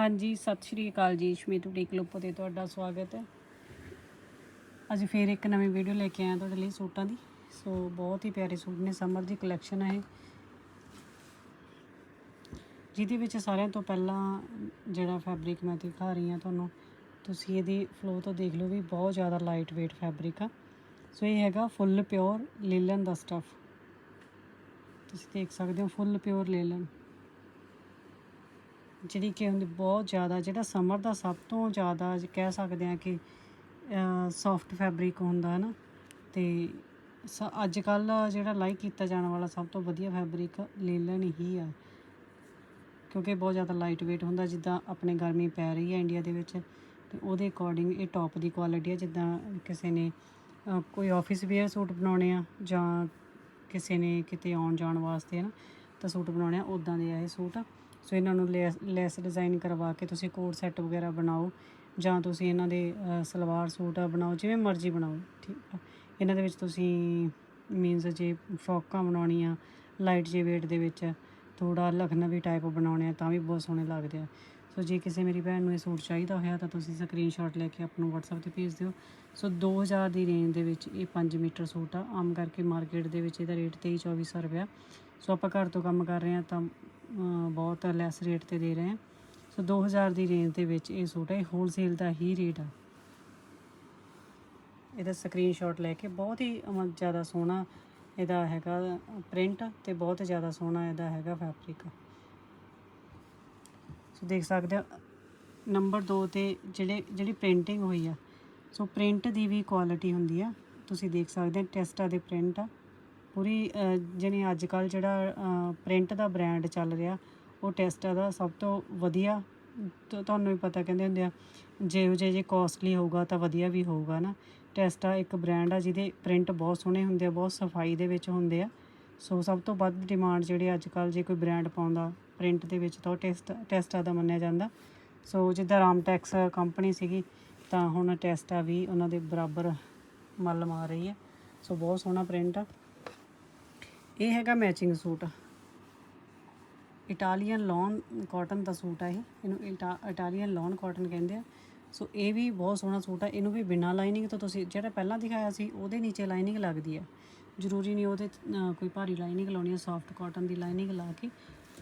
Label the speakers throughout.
Speaker 1: ਹਾਂਜੀ, ਸਤਿ ਸ਼੍ਰੀ ਅਕਾਲ ਜੀ। ਸ਼ਮੀਤ ਬੁਟੀਕ ਲੋਪੋ ਤੇ ਤੁਹਾਡਾ ਸਵਾਗਤ ਹੈ। ਅੱਜ ਫੇਰ ਇੱਕ ਨਵੀਂ ਵੀਡੀਓ ਲੈ ਕੇ ਆਇਆ ਤੁਹਾਡੇ ਲਈ ਸੂਟਾਂ ਦੀ। ਸੋ ਬਹੁਤ ਹੀ ਪਿਆਰੇ ਸੂਟ ਨੇ, ਸਮਰ ਦੀ ਕਲੈਕਸ਼ਨ ਹੈ ਇਹ। ਜਿਹਦੇ ਵਿੱਚ ਸਾਰਿਆਂ ਤੋਂ ਪਹਿਲਾਂ ਜਿਹੜਾ ਫੈਬਰਿਕ ਮੈਂ ਦਿਖਾ ਰਹੀ ਹਾਂ ਤੁਹਾਨੂੰ, ਤੁਸੀਂ ਇਹਦੀ ਫਲੋ ਤੋਂ ਦੇਖ ਲਓ ਵੀ ਬਹੁਤ ਜ਼ਿਆਦਾ ਲਾਈਟ weight ਫੈਬਰਿਕ ਆ। ਸੋ ਇਹ ਹੈਗਾ ਫੁੱਲ ਪਿਓਰ ਲੇਲਨ ਦਾ ਸਟਫ ਤੁਸੀਂ ਦੇਖ ਸਕਦੇ ਹੋ ਫੁੱਲ ਪਿਓਰ ਲੇਲਨ। ਜਿਹੜੀ ਕਿ ਹੁੰਦੀ ਬਹੁਤ ਜ਼ਿਆਦਾ, ਜਿਹੜਾ ਸਮਰ ਦਾ ਸਭ ਤੋਂ ਜ਼ਿਆਦਾ ਕਹਿ ਸਕਦੇ ਆ ਕਿ ਸੌਫਟ ਫੈਬਰਿਕ ਹੁੰਦਾ ਹੈ ਨਾ, ਤੇ ਸ- ਅੱਜ ਕੱਲ ਜਿਹੜਾ ਲਾਈਕ ਕੀਤਾ ਜਾਣ ਵਾਲਾ ਸਭ ਤੋਂ ਵਧੀਆ ਫੈਬਰਿਕ ਲੇਲਨ ਹੀ ਆ। ਕਿਉਂਕਿ ਬਹੁਤ ਜ਼ਿਆਦਾ ਲਾਈਟ weight ਹੁੰਦਾ, ਜਿੱਦਾਂ ਆਪਣੇ ਗਰਮੀ ਪੈ ਰਹੀ ਹੈ ਇੰਡੀਆ ਦੇ ਵਿੱਚ, ਤੇ ਉਹਦੇ ਅਕੋਰਡਿੰਗ ਇਹ ਟੌਪ ਦੀ ਕੁਆਲਿਟੀ ਹੈ ਜਿੱਦਾਂ ਕਿਸੇ ਨੇ ਕੋਈ ਆਫਿਸ ਵੇਅਰ ਸੂਟ ਬਣਾਉਣੇ ਆ, ਜਾਂ ਕਿਸੇ ਨੇ ਕਿਤੇ ਆਉਣ ਜਾਣ ਵਾਸਤੇ ਹੈ ਨਾ, ਤਾਂ ਸੂਟ ਬਣਾਉਣੇ ਆ ਉਦਾਂ ਦੇ ਆ ਇਹ ਸੂਟ ਸੋ ਇਹਨਾਂ ਨੂੰ ਲੈਸ ਲੈਸ ਡਿਜ਼ਾਈਨ ਕਰਵਾ ਕੇ ਤੁਸੀਂ ਕੋਟ ਸੈੱਟ ਵਗੈਰਾ ਬਣਾਓ ਜਾਂ ਤੁਸੀਂ ਇਹਨਾਂ ਦੇ ਸਲਵਾਰ ਸੂਟ ਬਣਾਓ, ਜਿਵੇਂ ਮਰਜ਼ੀ ਬਣਾਓ, ਠੀਕ ਆ। ਇਹਨਾਂ ਦੇ ਵਿੱਚ ਤੁਸੀਂ ਮੀਨਸ ਜੇ ਫਰੋਕਾਂ ਬਣਾਉਣੀਆਂ ਲਾਈਟ ਜੇ weight ਦੇ ਵਿੱਚ ਥੋੜਾ ਲਖਨਵੀ ਟਾਈਪ ਬਣਾਉਣੇ ਆ ਤਾਂ ਵੀ ਬਹੁਤ ਸੋਹਣੇ ਲੱਗਦੇ ਆ। ਸੋ ਜੇ ਕਿਸੇ ਮੇਰੀ ਭੈਣ ਨੂੰ ਇਹ ਸੂਟ ਚਾਹੀਦਾ ਹੋਇਆ ਤਾਂ ਤੁਸੀਂ ਸਕਰੀਨਸ਼ਾਟ ਲੈ ਕੇ ਆਪ ਨੂੰ WhatsApp ਤੇ ਭੇਜ ਦਿਓ। ਸੋ 2000 ਦੀ ਰੇਂਜ ਦੇ ਵਿੱਚ ਇਹ 5 ਮੀਟਰ ਸੂਟ ਆ। ਆਮ ਕਰਕੇ ਮਾਰਕੀਟ ਦੇ ਵਿੱਚ ਇਹਦਾ ਰੇਟ 23 2400 ਰੁਪਇਆ। ਸੋ ਆਪਾਂ ਘਰ ਤੋਂ ਕੰਮ ਕਰ ਰਹੇ ਹਾਂ ਤਾਂ ਬਹੁਤ ਲੈਸ ਰੇਟ ਤੇ ਦੇ ਰਹੇ ਹਾਂ ਸੋ 2000 ਦੀ ਰੇਂਜ ਦੇ ਵਿੱਚ ਇਹ ਸੂਟ ਹੈ ਇਹ ਹੋਲਸੇਲ ਦਾ ਹੀ ਰੇਟ ਆ। ਇਹਦਾ ਸਕਰੀਨਸ਼ਾਟ ਲੈ ਕੇ ਬਹੁਤ ਹੀ ਜ਼ਿਆਦਾ ਸੋਹਣਾ ਇਹਦਾ ਹੈਗਾ ਪ੍ਰਿੰਟ ਤੇ ਬਹੁਤ ਜ਼ਿਆਦਾ ਸੋਹਣਾ ਇਹਦਾ ਹੈਗਾ ਫੈਬਰਿਕ ਸੋ ਦੇਖ ਸਕਦੇ ਹੋ ਨੰਬਰ 2 ਤੇ ਜਿਹੜੇ, ਜਿਹੜੀ ਪ੍ਰਿੰਟਿੰਗ ਹੋਈ ਆ ਸੋ ਪ੍ਰਿੰਟ ਦੀ ਵੀ ਕੁਆਲਿਟੀ ਹੁੰਦੀ ਆ। ਤੁਸੀਂ ਦੇਖ ਸਕਦੇ ਹੋ ਟੈਸਟਾ ਦੇ ਪ੍ਰਿੰਟ ਆ। ਪੂਰੀ ਅ, ਅੱਜ ਕੱਲ ਜਿਹੜਾ ਪ੍ਰਿੰਟ ਦਾ ਬ੍ਰਾਂਡ ਚੱਲ ਰਿਹਾ ਉਹ ਟੈਸਟਾ ਦਾ ਸਭ ਤੋਂ ਵਧੀਆ ਤੁਹਾਨੂੰ ਵੀ ਪਤਾ ਕਹਿੰਦੇ ਹੁੰਦੇ ਆ ਜਿਹੋ ਜਿਹੇ ਜੇ ਕੋਸਟਲੀ ਹੋਊਗਾ ਤਾਂ ਵਧੀਆ ਵੀ ਹੋਊਗਾ ਨਾ। ਟੈਸਟਾ ਇੱਕ ਬ੍ਰਾਂਡ ਆ ਜਿਹਦੇ ਪ੍ਰਿੰਟ ਬਹੁਤ ਸੋਹਣੇ ਹੁੰਦੇ ਆ ਬਹੁਤ ਸਫ਼ਾਈ ਦੇ ਵਿੱਚ ਹੁੰਦੇ ਆ। ਸੋ ਸਭ ਤੋਂ ਵੱਧ ਡਿਮਾਂਡ ਜਿਹੜੀ ਅੱਜ ਕੱਲ ਜੇ ਕੋਈ ਬ੍ਰਾਂਡ ਪਾਉਂਦਾ ਪ੍ਰਿੰਟ ਦੇ ਵਿੱਚ ਤਾਂ ਉਹ ਟੈਸਟ ਟੈਸਟਾ ਦਾ ਮੰਨਿਆ ਜਾਂਦਾ। ਸੋ ਜਿੱਦਾਂ ਰਾਮਟੈਕਸ ਕੰਪਨੀ ਸੀਗੀ ਤਾਂ ਹੁਣ ਟੈਸਟਾ ਵੀ ਉਹਨਾਂ ਦੇ ਬਰਾਬਰ ਮੱਲ ਮਾਰ ਰਹੀ ਹੈ। ਸੋ ਬਹੁਤ ਸੋਹਣਾ ਪ੍ਰਿੰਟ ਆ। ਇਹ ਹੈਗਾ matching suit. Italian lawn cotton ਦਾ ਸੂਟ ਆ ਇਹ। ਇਹਨੂੰ ਇਟਾ- ਇਟਾਲੀਅਨ ਲੌਨ ਕਾਟਨ ਕਹਿੰਦੇ ਆ। ਸੋ ਇਹ ਵੀ ਬਹੁਤ ਸੋਹਣਾ ਸੂਟ ਆ। ਇਹਨੂੰ ਵੀ ਬਿਨਾਂ ਲਾਈਨਿੰਗ ਤੋਂ ਤੁਸੀਂ, ਜਿਹੜਾ ਪਹਿਲਾਂ ਦਿਖਾਇਆ ਸੀ, ਉਹਦੇ ਨੀਚੇ ਲਾਈਨਿੰਗ ਲੱਗਦੀ ਆ। ਜ਼ਰੂਰੀ ਨਹੀਂ ਉਹਦੇ ਕੋਈ ਭਾਰੀ ਲਾਈਨਿੰਗ ਲਾਉਣੀ ਆ ਸੌਫਟ ਕਾਟਨ ਦੀ ਲਾਈਨਿੰਗ ਲਾ ਕੇ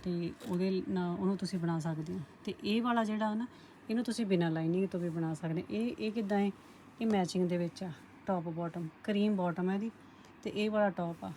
Speaker 1: ਤੇ ਉਹਦੇ ਨਾਲ ਉਹਨੂੰ ਤੁਸੀਂ ਬਣਾ ਸਕਦੇ ਹੋ। ਤੇ ਇਹ ਵਾਲਾ ਜਿਹੜਾ ਨਾ, ਇਹਨੂੰ ਤੁਸੀਂ ਬਿਨਾਂ ਲਾਈਨਿੰਗ ਤੋਂ ਵੀ ਬਣਾ ਸਕਦੇ ਇਹ ਇਹ ਕਿਦਾਂ ਹੈ ਇਹ ਮੈਚਿੰਗ ਦੇ ਵਿੱਚ ਆ। ਟੌਪ ਬਾਟਮ ਕਰੀਮ ਬਾਟਮ ਹੈ ਇਹਦੀ। ਤੇ ਇਹ ਵਾਲਾ ਟੌਪ ਆ।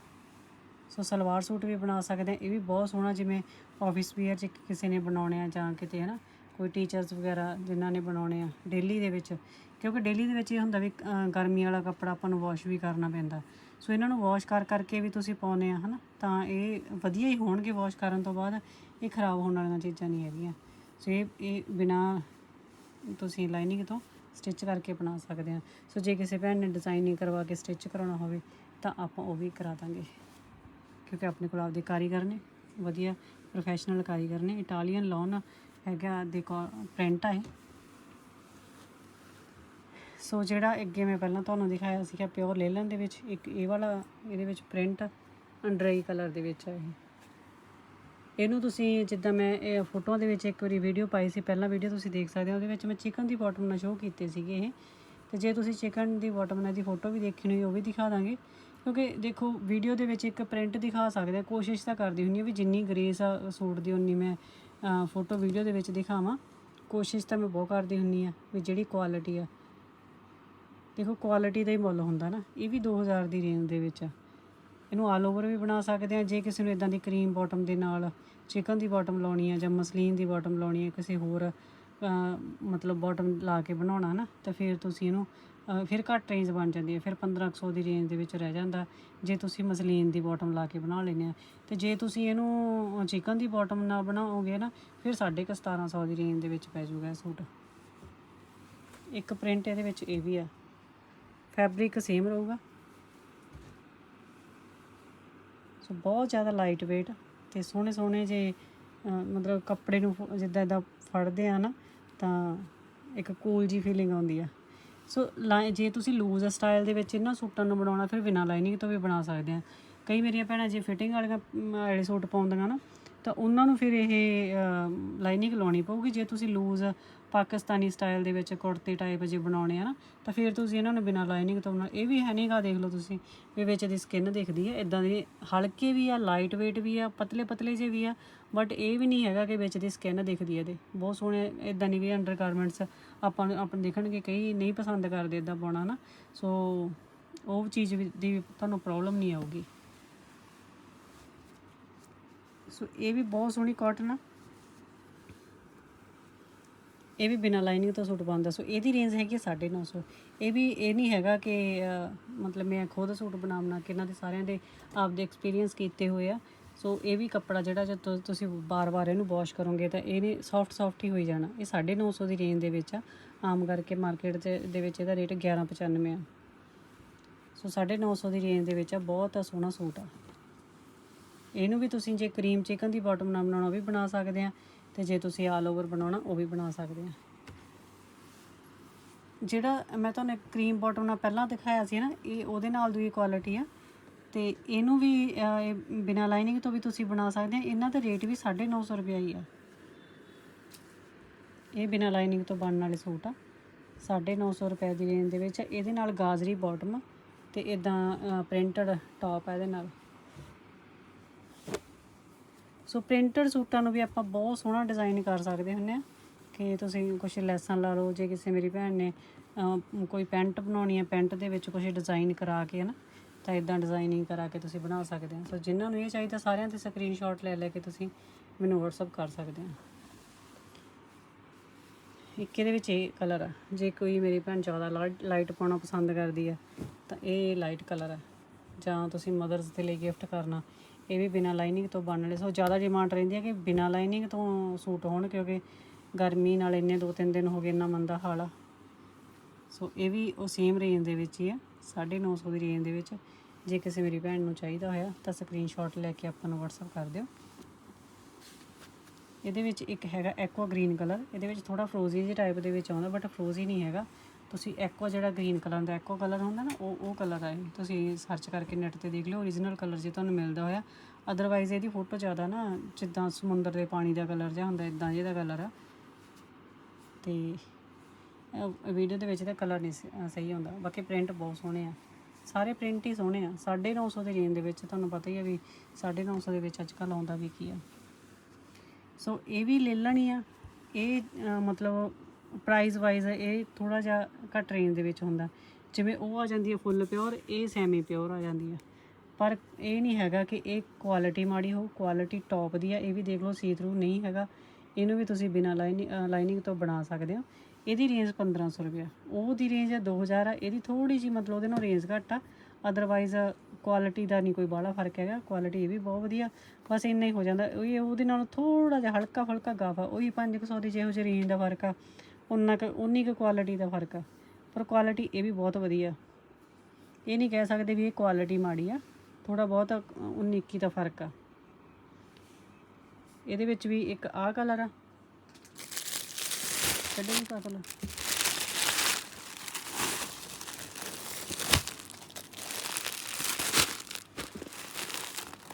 Speaker 1: ਸੋ ਸਲਵਾਰ ਸੂਟ ਵੀ ਬਣਾ ਸਕਦੇ ਆ ਇਹ ਵੀ ਬਹੁਤ ਸੋਹਣਾ ਜਿਵੇਂ ਆਫਿਸ ਵੀਅਰ ਚ ਕਿਸੇ ਨੇ ਬਣਾਉਣੇ ਆ ਜਾਂ ਕਿਤੇ ਹੈ ਨਾ ਕੋਈ ਟੀਚਰਸ ਵਗੈਰਾ ਜਿਨ੍ਹਾਂ ਨੇ ਬਣਾਉਣੇ ਆ ਡੇਲੀ ਦੇ ਵਿੱਚ। ਕਿਉਂਕਿ ਡੇਲੀ ਦੇ ਵਿੱਚ ਇਹ ਹੁੰਦਾ ਵੀ ਗਰਮੀ ਵਾਲਾ ਕੱਪੜਾ ਆਪਾਂ ਨੂੰ ਵਾਸ਼ ਵੀ ਕਰਨਾ ਪੈਂਦਾ। ਸੋ ਇਹਨਾਂ ਨੂੰ ਵਾਸ਼ ਕਰ ਕਰਕੇ ਵੀ ਤੁਸੀਂ ਪਾਉਨੇ ਆ, ਹਨਾ? ਤਾਂ ਇਹ ਵਧੀਆ ਹੀ ਹੋਣਗੇ ਵਾਸ਼ ਕਰਨ ਤੋਂ ਬਾਅਦ। ਇਹ ਖਰਾਬ ਹੋਣ ਵਾਲੀਆਂ ਚੀਜ਼ਾਂ ਨਹੀਂ ਹੈਗੀਆਂ। ਸੋ ਇਹ ਇਹ ਬਿਨਾ ਤੁਸੀਂ ਲਾਈਨਿੰਗ ਤੋਂ ਸਟਿਚ ਕਰਕੇ ਬਣਾ ਸਕਦੇ ਆ। ਸੋ ਜੇ ਕਿਸੇ ਭੈਣ ਨੇ ਡਿਜ਼ਾਈਨਿੰਗ ਕਰਵਾ ਕੇ ਸਟਿਚ ਕਰਾਉਣਾ ਹੋਵੇ, ਤਾਂ ਆਪਾਂ ਉਹ ਵੀ ਕਰਾ ਦਾਂਗੇ। ਕਿਉਂਕਿ ਆਪਣੇ ਕੋਲ ਆਪਦੇ ਕਾਰੀਗਰ ਨੇ। ਵਧੀਆ ਪ੍ਰੋਫੈਸ਼ਨਲ ਕਾਰੀਗਰ ਨੇ। ਇਟਾਲੀਅਨ ਲੌਨ ਹੈਗਾ, ਦੇ ਪ੍ਰਿੰਟ ਆ ਇਹ। ਸੋ ਜਿਹੜਾ ਅੱਗੇ ਮੈਂ ਪਹਿਲਾਂ ਤੁਹਾਨੂੰ ਦਿਖਾਇਆ ਸੀਗਾ ਪਿਓਰ ਲੇਲਨ ਦੇ ਵਿੱਚ, ਇੱਕ ਇਹ ਵਾਲਾ, ਇਹਦੇ ਵਿੱਚ ਪ੍ਰਿੰਟ ਅੰਡਰਈ ਕਲਰ ਦੇ ਵਿੱਚ ਆ ਇਹ। ਇਹਨੂੰ ਤੁਸੀਂ ਜਿੱਦਾਂ ਮੈਂ, ਇਹ ਫੋਟੋਆਂ ਦੇ ਵਿੱਚ ਇੱਕ ਵਾਰੀ ਵੀਡੀਓ ਪਾਈ ਸੀ। ਪਹਿਲਾਂ ਵੀਡੀਓ ਤੁਸੀਂ ਦੇਖ ਸਕਦੇ ਹੋ। ਉਹਦੇ ਵਿੱਚ ਮੈਂ ਚਿਕਨ ਦੀ ਬਾਟਮ ਨਾਲ ਸ਼ੋਅ ਕੀਤੇ ਸੀਗੇ ਇਹ। ਤੇ ਜੇ ਤੁਸੀਂ ਚਿਕਨ ਦੀ ਬਾਟਮ ਨਾਲ ਦੀ ਫੋਟੋ ਵੀ ਦੇਖਣੀ ਹੋਈ, ਉਹ ਵੀ ਦਿਖਾ ਦਾਂਗੇ। ਕਿਉਂਕਿ ਦੇਖੋ ਵੀਡੀਓ ਦੇ ਵਿੱਚ ਇੱਕ ਪ੍ਰਿੰਟ ਦਿਖਾ ਸਕਦੇ ਕੋਸ਼ਿਸ਼ ਤਾਂ ਕਰਦੀ ਹੁੰਦੀ ਹਾਂ ਵੀ ਜਿੰਨੀ ਗ੍ਰੇਸ ਆ ਸੂਟ ਦੀ, ਉਨੀ ਮੈਂ ਫੋਟੋ ਵੀਡੀਓ ਦੇ ਵਿੱਚ ਦਿਖਾਵਾਂ। ਕੋਸ਼ਿਸ਼ ਤਾਂ ਮੈਂ ਬਹੁਤ ਕਰਦੀ ਹੁੰਨੀ ਆ ਵੀ ਜਿਹੜੀ ਕੁਆਲਿਟੀ ਆ। ਦੇਖੋ ਕੁਆਲਿਟੀ ਦਾ ਹੀ ਮੁੱਲ ਹੁੰਦਾ ਨਾ, ਇਹ ਵੀ 2000 ਦੀ ਰੇਂਜ ਦੇ ਵਿੱਚ ਆ। ਇਹਨੂੰ ਆਲ ਓਵਰ ਵੀ ਬਣਾ ਸਕਦੇ ਆ, ਜੇ ਕਿਸੇ ਨੂੰ ਇਦਾਂ ਦੀ ਕਰੀਮ ਬਾਟਮ ਦੇ ਨਾਲ ਚਿਕਨ ਦੀ ਬਾਟਮ ਲਾਉਣੀ ਆ ਜਾਂ ਮਸਲੀਨ ਦੀ ਬਾਟਮ ਲਾਉਣੀ ਆ, ਕਿਸੇ ਹੋਰ ਮਤਲਬ ਬਾਟਮ ਲਾ ਕੇ ਬਣਾਉਣਾ ਨਾ, ਤਾਂ ਫਿਰ ਤੁਸੀਂ ਇਹਨੂੰ ਫਿਰ ਘੱਟ ਰੇਂਜ ਬਣ ਜਾਂਦੀ ਹੈ, ਫਿਰ 1500 ਦੀ ਰੇਂਜ ਦੇ ਵਿੱਚ ਰਹਿ ਜਾਂਦਾ। ਜੇ ਤੁਸੀਂ ਮਸਲੀਨ ਦੀ ਬਾਟਮ ਲਾ ਕੇ ਬਣਾ ਲੈਂਦੇ ਆ, ਤੇ ਜੇ ਤੁਸੀਂ ਇਹਨੂੰ ਚਿਕਨ ਦੀ ਬਾਟਮ ਨਾ ਬਣਾਓਗੇ ਨਾ, ਫਿਰ 1750 ਦੀ ਰੇਂਜ ਦੇ ਵਿੱਚ ਪੈ ਜਾਊਗਾ ਇਹ ਸੂਟ। ਇੱਕ ਪ੍ਰਿੰਟ ਇਹਦੇ ਵਿੱਚ ਇਹ ਵੀ ਆ। ਫੈਬਰਿਕ ਸੇਮ ਰਹੂਗਾ। ਸੋ ਬਹੁਤ ਜ਼ਿਆਦਾ ਲਾਈਟ weight ਤੇ ਸੋਹਣੇ ਸੋਹਣੇ ਜੇ ਮਤਲਬ ਕੱਪੜੇ ਨੂੰ ਜਿੱਦਾਂ ਇਦਾਂ ਫੜਦੇ ਆ ਨਾ, ਤਾਂ ਇੱਕ ਕੂਲ ਜੀ ਫੀਲਿੰਗ ਆਉਂਦੀ ਆ। ਸੋ ਲਾਈ ਜੇ ਤੁਸੀਂ ਲੂਜ਼ ਸਟਾਈਲ ਦੇ ਵਿੱਚ ਇਹਨਾਂ ਸੂਟਾਂ ਨੂੰ ਬਣਾਉਣਾ, ਫਿਰ ਬਿਨਾਂ ਲਾਈਨਿੰਗ ਤੋਂ ਵੀ ਬਣਾ ਸਕਦੇ ਆ। ਕਈ ਮੇਰੀਆਂ ਭੈਣਾਂ ਜੇ ਫਿਟਿੰਗ ਵਾਲੀਆਂ ਵਾਲੇ ਸੂਟ ਪਾਉਂਦੀਆਂ ਨਾ ਤਾਂ ਉਹਨਾਂ ਨੂੰ ਫਿਰ ਇਹ ਲਾਈਨਿੰਗ ਲਾਉਣੀ ਪਊਗੀ। ਜੇ ਤੁਸੀਂ ਲੂਜ਼ ਪਾਕਿਸਤਾਨੀ ਸਟਾਈਲ ਦੇ ਵਿੱਚ ਕੁੜਤੇ ਟਾਈਪ ਜੇ ਬਣਾਉਣੇ ਆ ਨਾ, ਤਾਂ ਫਿਰ ਤੁਸੀਂ ਇਹਨਾਂ ਨੂੰ ਬਿਨਾਂ ਲਾਈਨਿੰਗ ਤੋਂ ਇਹ ਵੀ ਹੈ ਨਹੀਂਗਾ ਦੇਖ ਲਓ ਤੁਸੀਂ, ਵੀ ਵਿੱਚ ਦੀ ਸਕਿਨ ਦਿਖਦੀ ਹੈ। ਇਦਾਂ ਦੀ ਹਲਕੇ ਵੀ ਆ ਲਾਈਟ weight ਵੀ ਆ ਪਤਲੇ ਪਤਲੇ ਜਿਹੇ ਵੀ ਆ ਬਟ ਇਹ ਵੀ ਨਹੀਂ ਹੈਗਾ ਕਿ ਵਿੱਚ ਦੀ ਸਕਿਨ ਦਿਖਦੀ ਹੈ ਇਹਦੇ। ਬਹੁਤ ਸੋਹਣੇ ਇਦਾਂ ਨਹੀਂ ਵੀ ਅੰਡਰ ਗਾਰਮੈਂਟਸ ਆਪਾਂ ਨੂੰ ਆਪਾਂ ਦੇਖਣਗੇ, ਕਈ ਨਹੀਂ ਪਸੰਦ ਕਰਦੇ ਇਦਾਂ ਪਾਉਣਾ ਨਾ। ਸੋ ਉਹ ਚੀਜ਼ ਵੀ- ਦੀ ਤੁਹਾਨੂੰ ਪ੍ਰੋਬਲਮ ਨਹੀਂ ਆਊਗੀ ਸੋ ਇਹ ਵੀ ਬਹੁਤ ਸੋਹਣੀ ਕਾਟਨ ਆ। ਇਹ ਵੀ ਬਿਨਾਂ ਲਾਈਨਿੰਗ ਤੋਂ ਸੂਟ ਬਣਦਾ। ਸੋ ਇਹਦੀ ਰੇਂਜ ਹੈਗੀ 950 ਇਹ ਵੀ, ਇਹ ਨਹੀਂ ਹੈਗਾ ਕਿ ਮਤਲਬ ਮੈਂ ਖੁਦ ਸੂਟ ਬਣਾਉਣਾ ਕਿ ਇਹਨਾਂ ਦੇ ਸਾਰਿਆਂ ਦੇ ਆਪਦੇ ਐਕਸਪੀਰੀਅੰਸ ਕੀਤੇ ਹੋਏ ਆ। ਸੋ ਇਹ ਵੀ ਕੱਪੜਾ ਜਿਹੜਾ ਜੇ ਤੁਸੀਂ ਬਾਰ-ਬਾਰ ਇਹਨੂੰ ਵਾਸ਼ ਕਰੋਗੇ ਤਾਂ ਇਹ ਨਹੀਂ ਸੌਫਟ ਸੌਫਟ ਹੀ ਹੋਈ ਜਾਣਾ। ਇਹ 950 ਦੀ ਰੇਂਜ ਦੇ ਵਿੱਚ ਆ। ਆਮ ਕਰਕੇ ਮਾਰਕੀਟ ਦੇ ਵਿੱਚ ਇਹਦਾ ਰੇਟ 1195 ਆ। ਸੋ 950 ਦੀ ਰੇਂਜ ਦੇ ਵਿੱਚ ਆ। ਬਹੁਤ ਸੋਹਣਾ ਸੂਟ ਆ। ਇਹਨੂੰ ਵੀ ਤੁਸੀਂ ਜੇ ਕਰੀਮ ਚਿਕਨ ਦੀ ਬਾਟਮ ਨਾ ਬਣਾਉਣਾ ਉਹ ਵੀ ਬਣਾ ਸਕਦੇ ਆ। ਤੇ ਜੇ ਤੁਸੀਂ ਆਲ ਓਵਰ ਬਣਾਉਣਾ ਉਹ ਵੀ ਬਣਾ ਸਕਦੇ ਆ। ਜਿਹੜਾ ਮੈਂ ਤੁਹਾਨੂੰ ਕਰੀਮ ਬਾਟਮ ਨਾਲ ਪਹਿਲਾਂ ਦਿਖਾਇਆ ਸੀ ਨਾ ਇਹ ਉਹਦੇ ਨਾਲ ਦੀ ਕੁਆਲਿਟੀ ਆ। ਤੇ ਇਹਨੂੰ ਵੀ ਅਹ, ਇਹ ਬਿਨਾਂ ਲਾਈਨਿੰਗ ਤੋਂ ਵੀ ਤੁਸੀਂ ਬਣਾ ਸਕਦੇ ਆ। ਇਹਨਾਂ ਦਾ ਰੇਟ ਵੀ 950 ਰੁਪਏ ਹੀ ਆ। ਇਹ ਬਿਨਾਂ ਲਾਈਨਿੰਗ ਤੋਂ ਬਣਨ ਵਾਲੇ ਸੂਟ ਆ। 950 ਰੁਪਏ ਦੀ ਰੇਂਜ ਦੇ ਵਿੱਚ ਇਹਦੇ ਨਾਲ ਗਾਜਰੀ ਬਾਟਮ ਤੇ ਇਦਾਂ ਪ੍ਰਿੰਟਡ ਟਾਪ ਆ ਇਹਦੇ ਨਾਲ। ਸੋ ਪ੍ਰਿੰਟਡ ਸੂਟਾਂ ਨੂੰ ਵੀ ਆਪਾਂ ਬਹੁਤ ਸੋਹਣਾ ਡਿਜ਼ਾਈਨ ਕਰ ਸਕਦੇ ਹੁੰਨੇ ਆ ਕਿ ਤੁਸੀਂ ਕੁਝ ਲੈਸਾਂ ਲਾ ਲਓ, ਜੇ ਕਿਸੇ ਮੇਰੀ ਭੈਣ ਨੇ ਕੋਈ ਪੈਂਟ ਬਣਾਉਣੀ ਹੈ, ਪੈਂਟ ਦੇ ਵਿੱਚ ਕੁਝ ਡਿਜ਼ਾਈਨ ਕਰਾ ਕੇ ਨਾ ਤਾਂ ਇਦਾਂ ਡਿਜ਼ਾਈਨਿੰਗ ਕਰਾ ਕੇ ਤੁਸੀਂ ਬਣਾ ਸਕਦੇ ਹੋ। ਸੋ ਜਿਨ੍ਹਾਂ ਨੂੰ ਇਹ ਚਾਹੀਦਾ, ਸਾਰਿਆਂ ਦੇ ਸਕਰੀਨਸ਼ਾਟ ਲੈ ਲੈ ਕੇ ਤੁਸੀਂ ਮੈਨੂੰ WhatsApp ਕਰ ਸਕਦੇ ਹੋ। ਇੱਕ ਇਹਦੇ ਵਿੱਚ ਇਹ ਕਲਰ ਆ। ਜੇ ਕੋਈ ਮੇਰੀ ਭੈਣ ਜ਼ਿਆਦਾ ਲਾਈਟ ਪਾਉਣਾ ਪਸੰਦ ਕਰਦੀ ਹੈ, ਤਾਂ ਇਹ ਲਾਈਟ ਕਲਰ ਹੈ ਜਾਂ ਤੁਸੀਂ ਮਦਰਸ ਦੇ ਲਈ ਗਿਫਟ ਕਰਨਾ ਇਹ ਵੀ ਬਿਨਾਂ ਲਾਈਨਿੰਗ ਤੋਂ ਬਣਨ ਵਾਲੇ। ਸੋ ਜ਼ਿਆਦਾ ਡਿਮਾਂਡ ਰਹਿੰਦੀ ਹੈ ਕਿ ਬਿਨਾਂ ਲਾਈਨਿੰਗ ਤੋਂ ਸੂਟ ਹੋਣ, ਕਿਉਂਕਿ ਗਰਮੀ ਨਾਲ ਇੰਨੇ ਦੋ ਤਿੰਨ ਦਿਨ ਹੋ ਗਏ ਇੰਨਾ ਮੰਦਾ ਹਾਲ ਆ। ਸੋ ਇਹ ਵੀ ਉਹ ਸੇਮ ਰੇਂਜ ਦੇ ਵਿੱਚ ਹੀ ਆ 950 ਦੀ ਰੇਂਜ ਦੇ ਵਿੱਚ। ਜੇ ਕਿਸੇ ਮੇਰੀ ਭੈਣ ਨੂੰ ਚਾਹੀਦਾ ਹੋਇਆ, ਤਾਂ ਸਕਰੀਨਸ਼ਾਟ ਲੈ ਕੇ ਆਪਾਂ ਨੂੰ WhatsApp ਕਰ ਦਿਓ। ਇਹਦੇ ਵਿੱਚ ਇੱਕ ਹੈਗਾ ਐਕਵਾ ਗ੍ਰੀਨ ਕਲਰ ਇਹਦੇ ਵਿੱਚ ਥੋੜਾ ਫਰੋਜ਼ੀ ਜਿਹੇ ਟਾਈਪ ਦੇ ਵਿੱਚ ਆਉਂਦਾ ਬਟ ਫਰੋਜ਼ੀ ਨਹੀਂ ਹੈਗਾ। ਤੁਸੀਂ ਐਕਵਾ ਜਿਹੜਾ ਗ੍ਰੀਨ ਕਲਰ ਦਾ ਐਕਵਾ ਕਲਰ ਹੁੰਦਾ ਨਾ, ਉਹ ਉਹ ਕਲਰ ਹੈ ਤੁਸੀਂ ਸਰਚ ਕਰਕੇ ਨੈਟ ਤੇ ਦੇਖ ਲਿਓ ਓਰੀਜਨਲ ਕਲਰ ਜੇ ਤੁਹਾਨੂੰ ਮਿਲਦਾ ਹੋਇਆ। ਅਦਰਵਾਈਜ਼ ਇਹਦੀ ਫੋਟੋ ਜ਼ਿਆਦਾ ਨਾ ਜਿੱਦਾਂ ਸਮੁੰਦਰ ਦੇ ਪਾਣੀ ਦਾ ਕਲਰ ਜਿਹਾ ਹੁੰਦਾ ਇਦਾਂ ਜਿਹਦਾ ਕਲਰ ਆ। ਤੇ ਵੀਡੀਓ ਦੇ ਵਿੱਚ ਤਾਂ ਕਲਰ ਨਹੀਂ ਸ- ਸਹੀ ਹੁੰਦਾ ਬਾਕੀ ਪ੍ਰਿੰਟ ਬਹੁਤ ਸੋਹਣੇ ਆ। ਸਾਰੇ ਪ੍ਰਿੰਟ ਹੀ ਸੋਹਣੇ ਆ। 950 ਦੀ ਰੇਂਜ ਦੇ ਵਿੱਚ ਤੁਹਾਨੂੰ ਪਤਾ ਹੀ ਆ ਵੀ 950 ਦੇ ਵਿੱਚ ਅੱਜ ਕੱਲ੍ਹ ਆਉਂਦਾ ਵੀ ਕੀ ਆ। ਸੋ ਇਹ ਵੀ ਲੈ ਲੈਣੀ ਆ। ਇਹ ਮਤਲਬ ਪ੍ਰਾਈਸ ਵਾਈਜ਼ ਇਹ ਥੋੜਾ ਜਿਹਾ ਘੱਟ ਰੇਂਜ ਦੇ ਵਿੱਚ ਹੁੰਦਾ। ਜਿਵੇਂ ਉਹ ਆ ਜਾਂਦੀ ਹੈ ਫੁੱਲ ਪਿਓਰ ਇਹ ਸੈਮੀ ਪਿਓਰ ਆ ਜਾਂਦੀ ਹੈ। ਪਰ ਇਹ ਨਹੀਂ ਹੈਗਾ ਕਿ ਇਹ ਕੁਆਲਿਟੀ ਮਾੜੀ ਹੋ ਕੁਆਲਿਟੀ ਟੌਪ ਦੀ ਆ, ਇਹ ਵੀ ਦੇਖ ਲਓ ਸੀ ਥਰੂ ਨਹੀਂ ਹੈਗਾ। ਇਹਨੂੰ ਵੀ ਤੁਸੀਂ ਬਿਨਾਂ ਲਾਈਨਿੰਗ ਤੋਂ ਬਣਾ ਸਕਦੇ ਹੋ। ਇਹਦੀ ਰੇਂਜ 1500 ਰੁਪਏ ਉਹ ਦੀ ਰੇਂਜ ਹੈ 2000 ਆ, ਇਹਦੀ ਥੋੜੀ ਜੀ ਮਤਲਬ ਉਹਦੇ ਨਾਲ ਰੇਂਜ ਘੱਟ ਆ। ਅਦਰਵਾਈਜ਼ ਕੁਆਲਿਟੀ ਦਾ ਨਹੀਂ ਕੋਈ ਬਾਹਲਾ ਫ਼ਰਕ ਹੈਗਾ ਕੁਆਲਿਟੀ ਇਹ ਵੀ ਬਹੁਤ ਵਧੀਆ। ਬਸ ਇੰਨਾ ਹੀ ਹੋ ਜਾਂਦਾ। ਉਹ ਉਹਦੇ ਨਾਲ ਥੋੜਾ ਜਿਹਾ ਹਲਕਾ ਫਲਕਾ ਗਾਫਾ ਉਹੀ 500 ਦੀ ਜਿਹੋ ਜਿਹੀ ਰੇਂਜ ਦਾ ਫ਼ਰਕ ਆ। ਉਨਾ ਕੁ, ਉਨੀ ਕੁ ਕੁਆਲਿਟੀ ਦਾ ਫ਼ਰਕ ਆ। ਪਰ ਕੁਆਲਿਟੀ ਇਹ ਵੀ ਬਹੁਤ ਵਧੀਆ। ਇਹ ਨਹੀਂ ਕਹਿ ਸਕਦੇ ਵੀ ਇਹ ਕੁਆਲਿਟੀ ਮਾੜੀ ਆ। ਥੋੜਾ ਬਹੁਤ 19 21 ਦਾ ਫ਼ਰਕ ਆ। ਇਹਦੇ ਵਿੱਚ ਵੀ ਇੱਕ ਆਹ ਕਲਰ ਆ। ਕੱਢੇ ਨਹੀਂ ਕਲਰ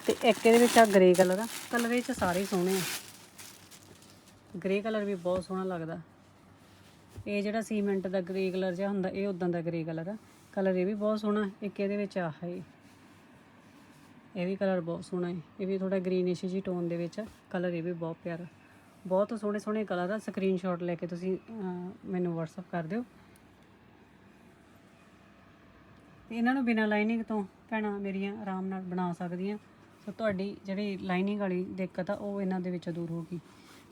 Speaker 1: ਤੇ ਇੱਕ ਇਹਦੇ ਵਿੱਚ ਆ ਗ੍ਰੇ ਕਲਰ ਆ। ਕਲਰ ਇਹ ਚ ਸਾਰੇ ਸੋਹਣੇ ਆ। ਗ੍ਰੇ ਕਲਰ ਵੀ ਬਹੁਤ ਸੋਹਣਾ ਲੱਗਦਾ। ਇਹ ਜਿਹੜਾ ਸੀਮੈਂਟ ਦਾ ਗ੍ਰੇ ਕਲਰ ਜਿਹਾ ਹੁੰਦਾ, ਇਹ ਉਦਾਂ ਦਾ ਗ੍ਰੇ ਕਲਰ ਆ। ਕਲਰ ਇਹ ਵੀ ਬਹੁਤ ਸੋਹਣਾ, ਇੱਕ ਇਹਦੇ ਵਿੱਚ ਆਹ ਹੈ ਇਹ। ਵੀ ਕਲਰ ਬਹੁਤ ਸੋਹਣਾ ਹੈ। ਇਹ ਵੀ ਥੋੜਾ ਗ੍ਰੀਨਿਸ਼ ਜੀ ਟੋਨ ਦੇ ਵਿੱਚ ਕਲਰ ਇਹ ਵੀ ਬਹੁਤ ਪਿਆਰਾ। ਬਹੁਤ ਸੋਹਣੇ ਸੋਹਣੇ ਕਲਰ ਆ। ਸਕਰੀਨਸ਼ਾਟ ਲੈ ਕੇ ਤੁਸੀਂ ਮੈਨੂੰ WhatsApp ਕਰ ਦਿਓ। ਤੇ ਇਹਨਾਂ ਨੂੰ ਬਿਨਾਂ ਲਾਈਨਿੰਗ ਤੋਂ ਭੈਣਾਂ ਮੇਰੀਆਂ ਆਰਾਮ ਨਾਲ ਬਣਾ ਸਕਦੀਆਂ। ਸੋ ਤੁਹਾਡੀ ਜਿਹੜੀ ਲਾਈਨਿੰਗ ਵਾਲੀ ਦਿੱਕਤ ਆ, ਉਹ ਇਹਨਾਂ ਦੇ ਵਿੱਚੋਂ ਦੂਰ ਹੋਗੀ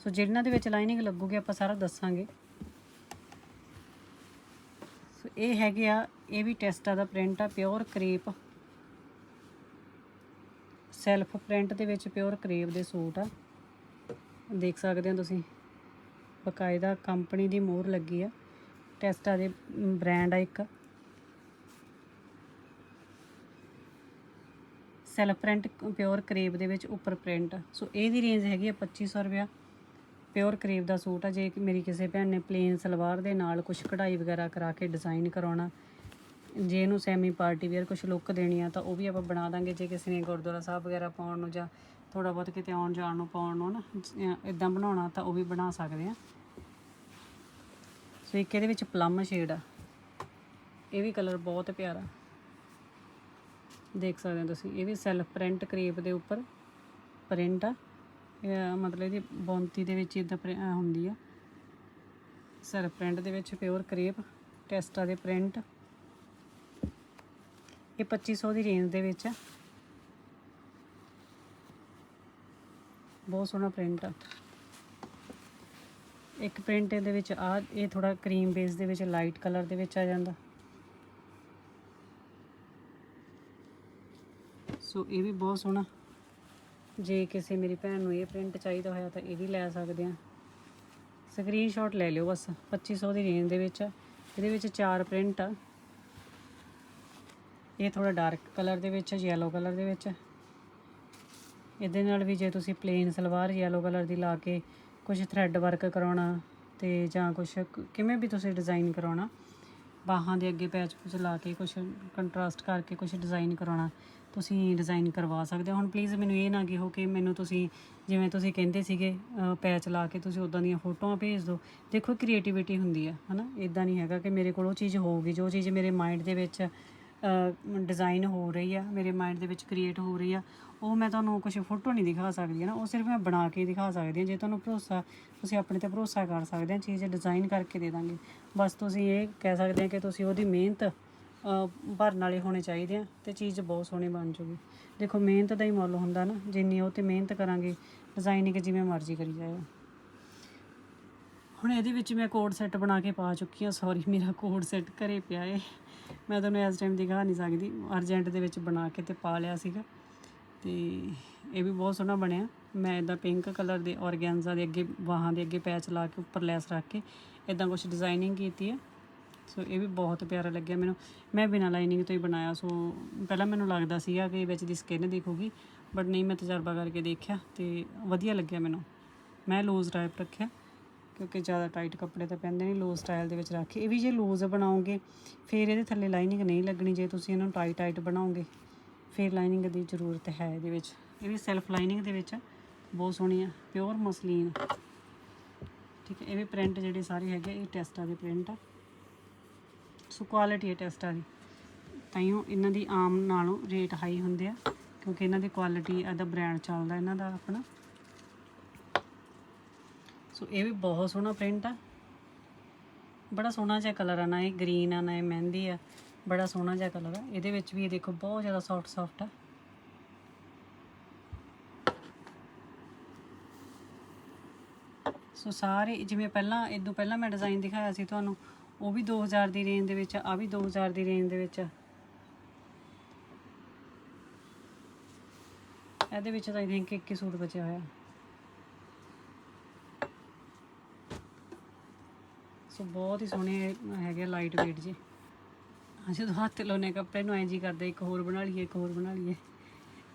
Speaker 1: ਸੋ ਜਿਹਨਾਂ ਦੇ ਵਿੱਚ ਲਾਈਨਿੰਗ ਲੱਗੂਗੀ, ਆਪਾਂ ਸਾਰਾ ਦੱਸਾਂਗੇ। ਸੋ ਇਹ ਹੈਗੇ ਆ, ਇਹ ਵੀ ਟੈਸਟਾ ਦਾ ਪ੍ਰਿੰਟ ਆ ਪਿਓਰ ਕਰੇਪ ਸੈਲਫ ਪ੍ਰਿੰਟ ਦੇ ਵਿੱਚ ਪਿਓਰ ਕਰੇਪ ਦੇ ਸੂਟ ਆ। ਦੇਖ ਸਕਦੇ ਹੋ ਤੁਸੀਂ, ਬਕਾਇਦਾ ਕੰਪਨੀ ਦੀ ਮੋਹਰ ਲੱਗੀ ਆ। ਟੈਸਟਾ ਦੇ ਬ੍ਰਾਂਡ ਆ ਇੱਕ। ਸੈਲਫ ਪ੍ਰਿੰਟ ਪਿਓਰ ਕਰੇਪ ਦੇ ਵਿੱਚ ਉੱਪਰ ਪ੍ਰਿੰਟ ਸੋ ਇਹਦੀ ਰੇਂਜ ਹੈਗੀ ਆ 2500 ਰੁਪਇਆ। ਪਿਓਰ ਕਰੀਬ ਦਾ ਸੂਟ ਆ, ਜੇ ਮੇਰੀ ਕਿਸੇ ਭੈਣ ਨੇ ਪਲੇਨ ਸਲਵਾਰ ਦੇ ਨਾਲ ਕੁਝ ਕਢਾਈ ਵਗੈਰਾ ਕਰਾ ਕੇ ਡਿਜ਼ਾਈਨ ਕਰਾਉਣਾ, ਜੇ ਇਹਨੂੰ ਸੈਮੀ ਪਾਰਟੀ ਵੇਅਰ ਕੁਝ ਲੁੱਕ ਦੇਣੀ ਆ ਤਾਂ ਉਹ ਵੀ ਆਪਾਂ ਬਣਾ ਦਾਂਗੇ, ਜੇ ਕਿਸੇ ਨੇ ਗੁਰਦੁਆਰਾ ਸਾਹਿਬ ਵਗੈਰਾ ਪਾਉਣ ਨੂੰ ਜਾਂ ਥੋੜਾ ਬਹੁਤ ਕਿਤੇ ਆਉਣ ਜਾਣ ਨੂੰ ਪਾਉਣ ਨੂੰ ਨਾ ਇਦਾਂ ਬਣਾਉਣਾ ਤਾਂ ਉਹ ਵੀ ਬਣਾ ਸਕਦੇ ਆ। ਸੋ ਇੱਕ ਇਹਦੇ ਵਿੱਚ ਪਲਮ ਸ਼ੇਡ ਆ। ਇਹ ਵੀ ਕਲਰ ਬਹੁਤ ਪਿਆਰਾ। ਦੇਖ ਸਕਦੇ ਹੋ ਤੁਸੀਂ, ਇਹ ਵੀ ਸੈਲਫ ਪ੍ਰਿੰਟ ਕਰੀਬ ਦੇ ਉੱਪਰ ਪ੍ਰਿੰਟ ਆ। ਮਤਲਬ ਇਹਦੀ ਬੌਂਤੀ ਦੇ ਵਿੱਚ ਇਦਾਂ ਹੁੰਦੀ ਆ। ਸੈਲਫ ਪ੍ਰਿੰਟ ਦੇ ਵਿੱਚ ਪਿਓਰ ਕਰੇਪ ਟੈਸਟਾ ਦੇ ਪ੍ਰਿੰਟ ਇਹ 2500 ਦੀ ਰੇਂਜ ਦੇ ਵਿੱਚ ਆ। ਬਹੁਤ ਸੋਹਣਾ ਪ੍ਰਿੰਟ ਆ। ਇੱਕ ਪ੍ਰਿੰਟ ਇਹਦੇ ਵਿੱਚ ਆ, ਇਹ ਥੋੜਾ ਕਰੀਮ ਬੇਸ ਦੇ ਵਿੱਚ ਲਾਈਟ ਕਲਰ ਦੇ ਵਿੱਚ ਆ ਜਾਂਦਾ। ਸੋ ਇਹ ਵੀ ਬਹੁਤ ਸੋਹਣਾ। ਜੇ ਕਿਸੇ ਮੇਰੀ ਭੈਣ ਨੂੰ ਇਹ ਪ੍ਰਿੰਟ ਚਾਹੀਦਾ ਹੋਇਆ ਤਾਂ ਇਹ ਵੀ ਲੈ ਸਕਦੇ ਆ। ਸਕਰੀਨਸ਼ਾਟ ਲੈ ਲਿਓ ਬਸ 2500 ਦੀ ਰੇਂਜ ਦੇ ਵਿੱਚ। ਇਹਦੇ ਵਿੱਚ ਚਾਰ ਪ੍ਰਿੰਟ ਆ। ਇਹ ਥੋੜਾ ਡਾਰਕ ਕਲਰ ਦੇ ਵਿੱਚ ਯੈਲੋ ਕਲਰ ਦੇ ਵਿੱਚ। ਇਹਦੇ ਨਾਲ ਵੀ ਜੇ ਤੁਸੀਂ ਪਲੇਨ ਸਲਵਾਰ ਯੈਲੋ ਕਲਰ ਦੀ ਲਾ ਕੇ ਕੁਝ ਥਰੈਡ ਵਰਕ ਕਰਾਉਣਾ ਤੇ ਜਾਂ ਕੁਝ ਕਿਵੇਂ ਵੀ ਤੁਸੀਂ ਡਿਜ਼ਾਈਨ ਕਰਾਉਣਾ। ਬਾਹਾਂ ਦੇ ਅੱਗੇ ਪੈਚ ਪੁਚ ਲਾ ਕੇ ਕੁਝ ਕੰਟਰਾਸਟ ਕਰਕੇ ਕੁਝ ਡਿਜ਼ਾਈਨ ਕਰਾਉਣਾ। ਤੁਸੀਂ ਡਿਜ਼ਾਈਨ ਕਰਵਾ ਸਕਦੇ ਹੋ। ਹੁਣ ਪਲੀਜ਼ ਮੈਨੂੰ ਇਹ ਨਾ ਕਿਹੋ ਕਿ ਮੈਨੂੰ ਤੁਸੀਂ, ਜਿਵੇਂ ਤੁਸੀਂ ਕਹਿੰਦੇ ਸੀਗੇ ਪੈਚ ਲਾ ਕੇ ਤੁਸੀਂ ਉਦਾਂ ਦੀਆਂ ਫੋਟੋਆਂ ਭੇਜ ਦਿਓ। ਦੇਖੋ ਕ੍ਰੀਏਟੀਵਿਟੀ ਹੁੰਦੀ ਆ ਹਨਾ? ਇਦਾਂ ਨਹੀਂ ਹੈਗਾ ਕਿ ਮੇਰੇ ਕੋਲ ਉਹ ਚੀਜ਼ ਹੋਊਗੀ, ਜੋ ਚੀਜ਼ ਮੇਰੇ ਮਾਈਂਡ ਦੇ ਵਿੱਚ ਡਿਜ਼ਾਈਨ ਹੋ ਰਹੀ ਆ, ਮੇਰੇ ਮਾਈਂਡ ਦੇ ਵਿੱਚ ਕ੍ਰੀਏਟ ਹੋ ਰਹੀ ਆ, ਉਹ ਮੈਂ ਤੁਹਾਨੂੰ ਕੁਝ ਫੋਟੋ ਨਹੀਂ ਦਿਖਾ ਸਕਦੀ ਹੈ ਨਾ ਉਹ ਸਿਰਫ ਮੈਂ ਬਣਾ ਕੇ ਦਿਖਾ ਸਕਦੀ ਹਾਂ। ਜੇ ਤੁਹਾਨੂੰ ਭਰੋਸਾ, ਤੁਸੀਂ ਆਪਣੇ ਤੇ ਭਰੋਸਾ ਕਰ ਸਕਦੇ ਆ ਚੀਜ਼ ਡਿਜ਼ਾਈਨ ਕਰਕੇ ਦੇ ਦਾਂਗੇ। ਬਸ ਤੁਸੀਂ ਇਹ ਕਹਿ ਸਕਦੇ ਆ ਕਿ ਤੁਸੀਂ ਉਹਦੀ ਮਿਹਨਤ ਭਰਨ ਵਾਲੇ ਹੋਣੇ ਚਾਹੀਦੇ ਆ ਤੇ ਚੀਜ਼ ਬਹੁਤ ਸੋਹਣੀ ਬਣ ਜੂਗੀ। ਦੇਖੋ, ਮਿਹਨਤ ਦਾ ਹੀ ਮੁੱਲ ਹੁੰਦਾ ਨਾ, ਜਿੰਨੀ ਉਹ ਤੇ ਮਿਹਨਤ ਕਰਾਂਗੇ ਡਿਜ਼ਾਈਨਿੰਗ ਜਿਵੇਂ ਮਰਜ਼ੀ ਕਰੀ ਜਾਏ ਹੁਣ ਇਹਦੇ ਵਿੱਚ ਮੈਂ ਕੋਡ ਸੈੱਟ ਬਣਾ ਕੇ ਪਾ ਚੁੱਕੀ ਹਾਂ ਸੌਰੀ ਮੇਰਾ ਕੋਡ ਸੈੱਟ ਘਰੇ ਪਿਆ ਏ। ਮੈਂ ਤੁਹਾਨੂੰ ਇਸ ਟਾਈਮ ਦਿਖਾ ਨਹੀਂ ਸਕਦੀ, ਅਰਜੈਂਟ ਦੇ ਵਿੱਚ ਬਣਾ ਕੇ ਤੇ ਪਾ ਲਿਆ ਸੀਗਾ। ਤੇ ਇਹ ਵੀ ਬਹੁਤ ਸੋਹਣਾ ਬਣਿਆ। ਮੈਂ ਇਦਾਂ ਪਿੰਕ ਕਲਰ ਦੇ ਔਰਗੈਂਜ਼ਾ ਦੇ ਅੱਗੇ, ਬਾਹਾਂ ਦੇ ਅੱਗੇ ਪੈਚ ਲਾ ਕੇ, ਉੱਪਰ ਲੈਸ ਰੱਖ ਕੇ ਇਦਾਂ ਕੁਝ ਡਿਜ਼ਾਈਨਿੰਗ ਕੀਤੀ ਹੈ। ਸੋ ਇਹ ਵੀ ਬਹੁਤ ਪਿਆਰਾ ਲੱਗਿਆ ਮੈਨੂੰ। ਮੈਂ ਬਿਨਾਂ ਲਾਈਨਿੰਗ ਤੋਂ ਹੀ ਬਣਾਇਆ। ਸੋ ਪਹਿਲਾਂ ਮੈਨੂੰ ਲੱਗਦਾ ਸੀਗਾ ਕਿ ਵਿੱਚ ਦੀ ਸਕਿਨ ਦਿਖੂਗੀ ਬਟ ਨਹੀਂ, ਮੈਂ ਤਜਰਬਾ ਕਰਕੇ ਦੇਖਿਆ ਤੇ ਵਧੀਆ ਲੱਗਿਆ ਮੈਨੂੰ। ਮੈਂ ਲੂਜ਼ ਟਾਈਪ ਰੱਖਿਆ, ਕਿਉਂਕਿ ਜ਼ਿਆਦਾ ਟਾਈਟ ਕੱਪੜੇ ਤਾਂ ਪੈਂਦੇ ਨਹੀਂ ਲੂਜ਼ ਸਟਾਈਲ ਦੇ ਵਿੱਚ ਰੱਖ। ਇਹ ਵੀ ਜੇ ਲੂਜ਼ ਬਣਾਓਗੇ, ਫਿਰ ਇਹਦੇ ਥੱਲੇ ਲਾਈਨਿੰਗ ਨਹੀਂ ਲੱਗਣੀ। ਜੇ ਤੁਸੀਂ ਇਹਨੂੰ ਟਾਈਟ ਟਾਈਟ ਬਣਾਓਗੇ, ਫਿਰ ਲਾਈਨਿੰਗ ਦੀ ਜ਼ਰੂਰਤ ਹੈ ਇਹਦੇ ਵਿੱਚ। ਇਹ ਵੀ ਸੈਲਫ ਲਾਈਨਿੰਗ ਦੇ ਵਿੱਚ ਬਹੁਤ ਸੋਹਣੀ ਆ। Pure muslin. ਠੀਕ ਹੈ, ਇਹ ਵੀ ਪ੍ਰਿੰਟ ਜਿਹੜੇ ਸਾਰੇ ਹੈਗੇ ਇਹ ਟੈਸਟਾ ਦੇ ਪ੍ਰਿੰਟ ਆ। ਸੋ ਕੁਆਲਿਟੀ ਹੈ ਟੈਸਟਾਂ ਦੀ ਤਾਈਓ ਇਹਨਾਂ ਦੀ ਆਮ ਨਾਲੋਂ ਰੇਟ ਹਾਈ ਹੁੰਦੇ ਆ, ਕਿਉਂਕਿ ਇਹਨਾਂ ਦੀ ਕੁਆਲਿਟੀ ਇਹਦਾ ਬ੍ਰਾਂਡ ਚੱਲਦਾ ਇਹਨਾਂ ਦਾ ਆਪਣਾ। ਸੋ ਇਹ ਵੀ ਬਹੁਤ ਸੋਹਣਾ ਪ੍ਰਿੰਟ ਆ। ਬੜਾ ਸੋਹਣਾ ਜਿਹਾ ਕਲਰ ਆ ਨਾ, ਇਹ ਗ੍ਰੀਨ ਆ ਨਾ, ਇਹ ਮਹਿੰਦੀ ਆ, ਬੜਾ ਸੋਹਣਾ ਜਿਹਾ ਕਲਰ ਆ। ਇਹਦੇ ਵਿੱਚ ਵੀ ਇਹ ਦੇਖੋ ਬਹੁਤ ਜ਼ਿਆਦਾ ਸੌਫਟ ਸੌਫਟ ਆ। ਸੋ ਸਾਰੇ, ਜਿਵੇਂ ਪਹਿਲਾਂ, ਇਦੋਂ ਪਹਿਲਾਂ ਮੈਂ ਡਿਜ਼ਾਈਨ ਦਿਖਾਇਆ ਸੀ ਤੁਹਾਨੂੰ ਉਹ ਵੀ 2000 ਦੀ ਰੇਂਜ ਦੇ ਵਿੱਚ ਆ ਆਹ ਵੀ 2000 ਦੀ ਰੇਂਜ ਦੇ ਵਿੱਚ ਆ। ਇਹਦੇ ਵਿੱਚ ਤਾਂ ਆਈ ਥਿੰਕ ਇੱਕ ਹੀ ਸੂਟ ਬਚਿਆ ਹੋਇਆ। ਸੋ ਬਹੁਤ ਹੀ ਸੋਹਣੇ ਹੈਗੇ ਲਾਈਟ weight ਜੀ ਹਾਂ, ਜਦੋਂ ਹੱਥ ਲਾਉਨੇ ਕੱਪੜੇ ਨੂੰ, ਐਂ ਜੀ ਕਰਦੇ, ਇੱਕ ਹੋਰ ਬਣਾ ਲਈਏ, ਇੱਕ ਹੋਰ ਬਣਾ ਲਈਏ।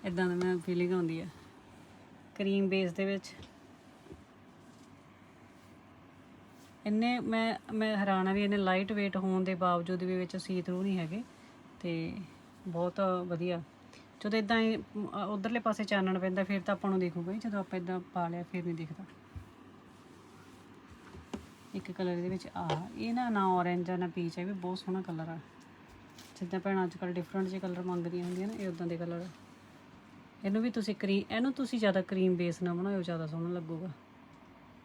Speaker 1: ਇਦਾਂ ਦਾ ਮੈਂ ਫੀਲਿੰਗ ਆਉਂਦੀ ਆ। ਕਰੀਮ ਬੇਸ ਦੇ ਵਿੱਚ। ਇੰਨੇ ਮੈਂ ਮੈਂ ਹੈਰਾਨ ਆ ਵੀ ਇੰਨੇ ਲਾਈਟ weight ਹੋਣ ਦੇ ਬਾਵਜੂਦ ਵੀ ਵਿੱਚ ਸੀ ਥਰੂ ਨਹੀਂ ਹੈਗੇ। ਤੇ ਬਹੁਤ ਵਧੀਆ। ਜਦੋਂ ਇਦਾਂ ਉਧਰਲੇ ਪਾਸੇ ਚਾਨਣ ਪੈਂਦਾ, ਫਿਰ ਤਾਂ ਆਪਾਂ ਨੂੰ ਦਿਖੂਗਾ ਹੀ ਜਦੋਂ ਆਪਾਂ ਇਦਾਂ ਪਾ ਲਿਆ, ਫਿਰ ਨਹੀਂ ਦਿਖਦਾ। ਇੱਕ ਕਲਰ ਦੇ ਵਿੱਚ ਆ। ਇਹ ਨਾ ਨਾ orange ਆ, ਨਾ ਪੀਚ ਆ ਵੀ ਬਹੁਤ ਸੋਹਣਾ ਕਲਰ ਆ। ਜਿੱਦਾਂ ਭੈਣਾਂ ਅੱਜ ਕੱਲ੍ਹ ਡਿਫਰੈਂਟ ਜਿਹੇ ਕਲਰ ਮੰਗਦੀਆਂ ਹੁੰਦੀਆਂ ਨਾ, ਇਹ ਉਦਾਂ ਦੇ ਕਲਰ ਇਹਨੂੰ ਵੀ ਤੁਸੀਂ ਕਰੀਮ ਇਹਨੂੰ ਤੁਸੀਂ ਜ਼ਿਆਦਾ ਕਰੀਮ ਬੇਸ ਨਾ ਬਣਾਇਓ, ਜ਼ਿਆਦਾ ਸੋਹਣਾ ਲੱਗੂਗਾ।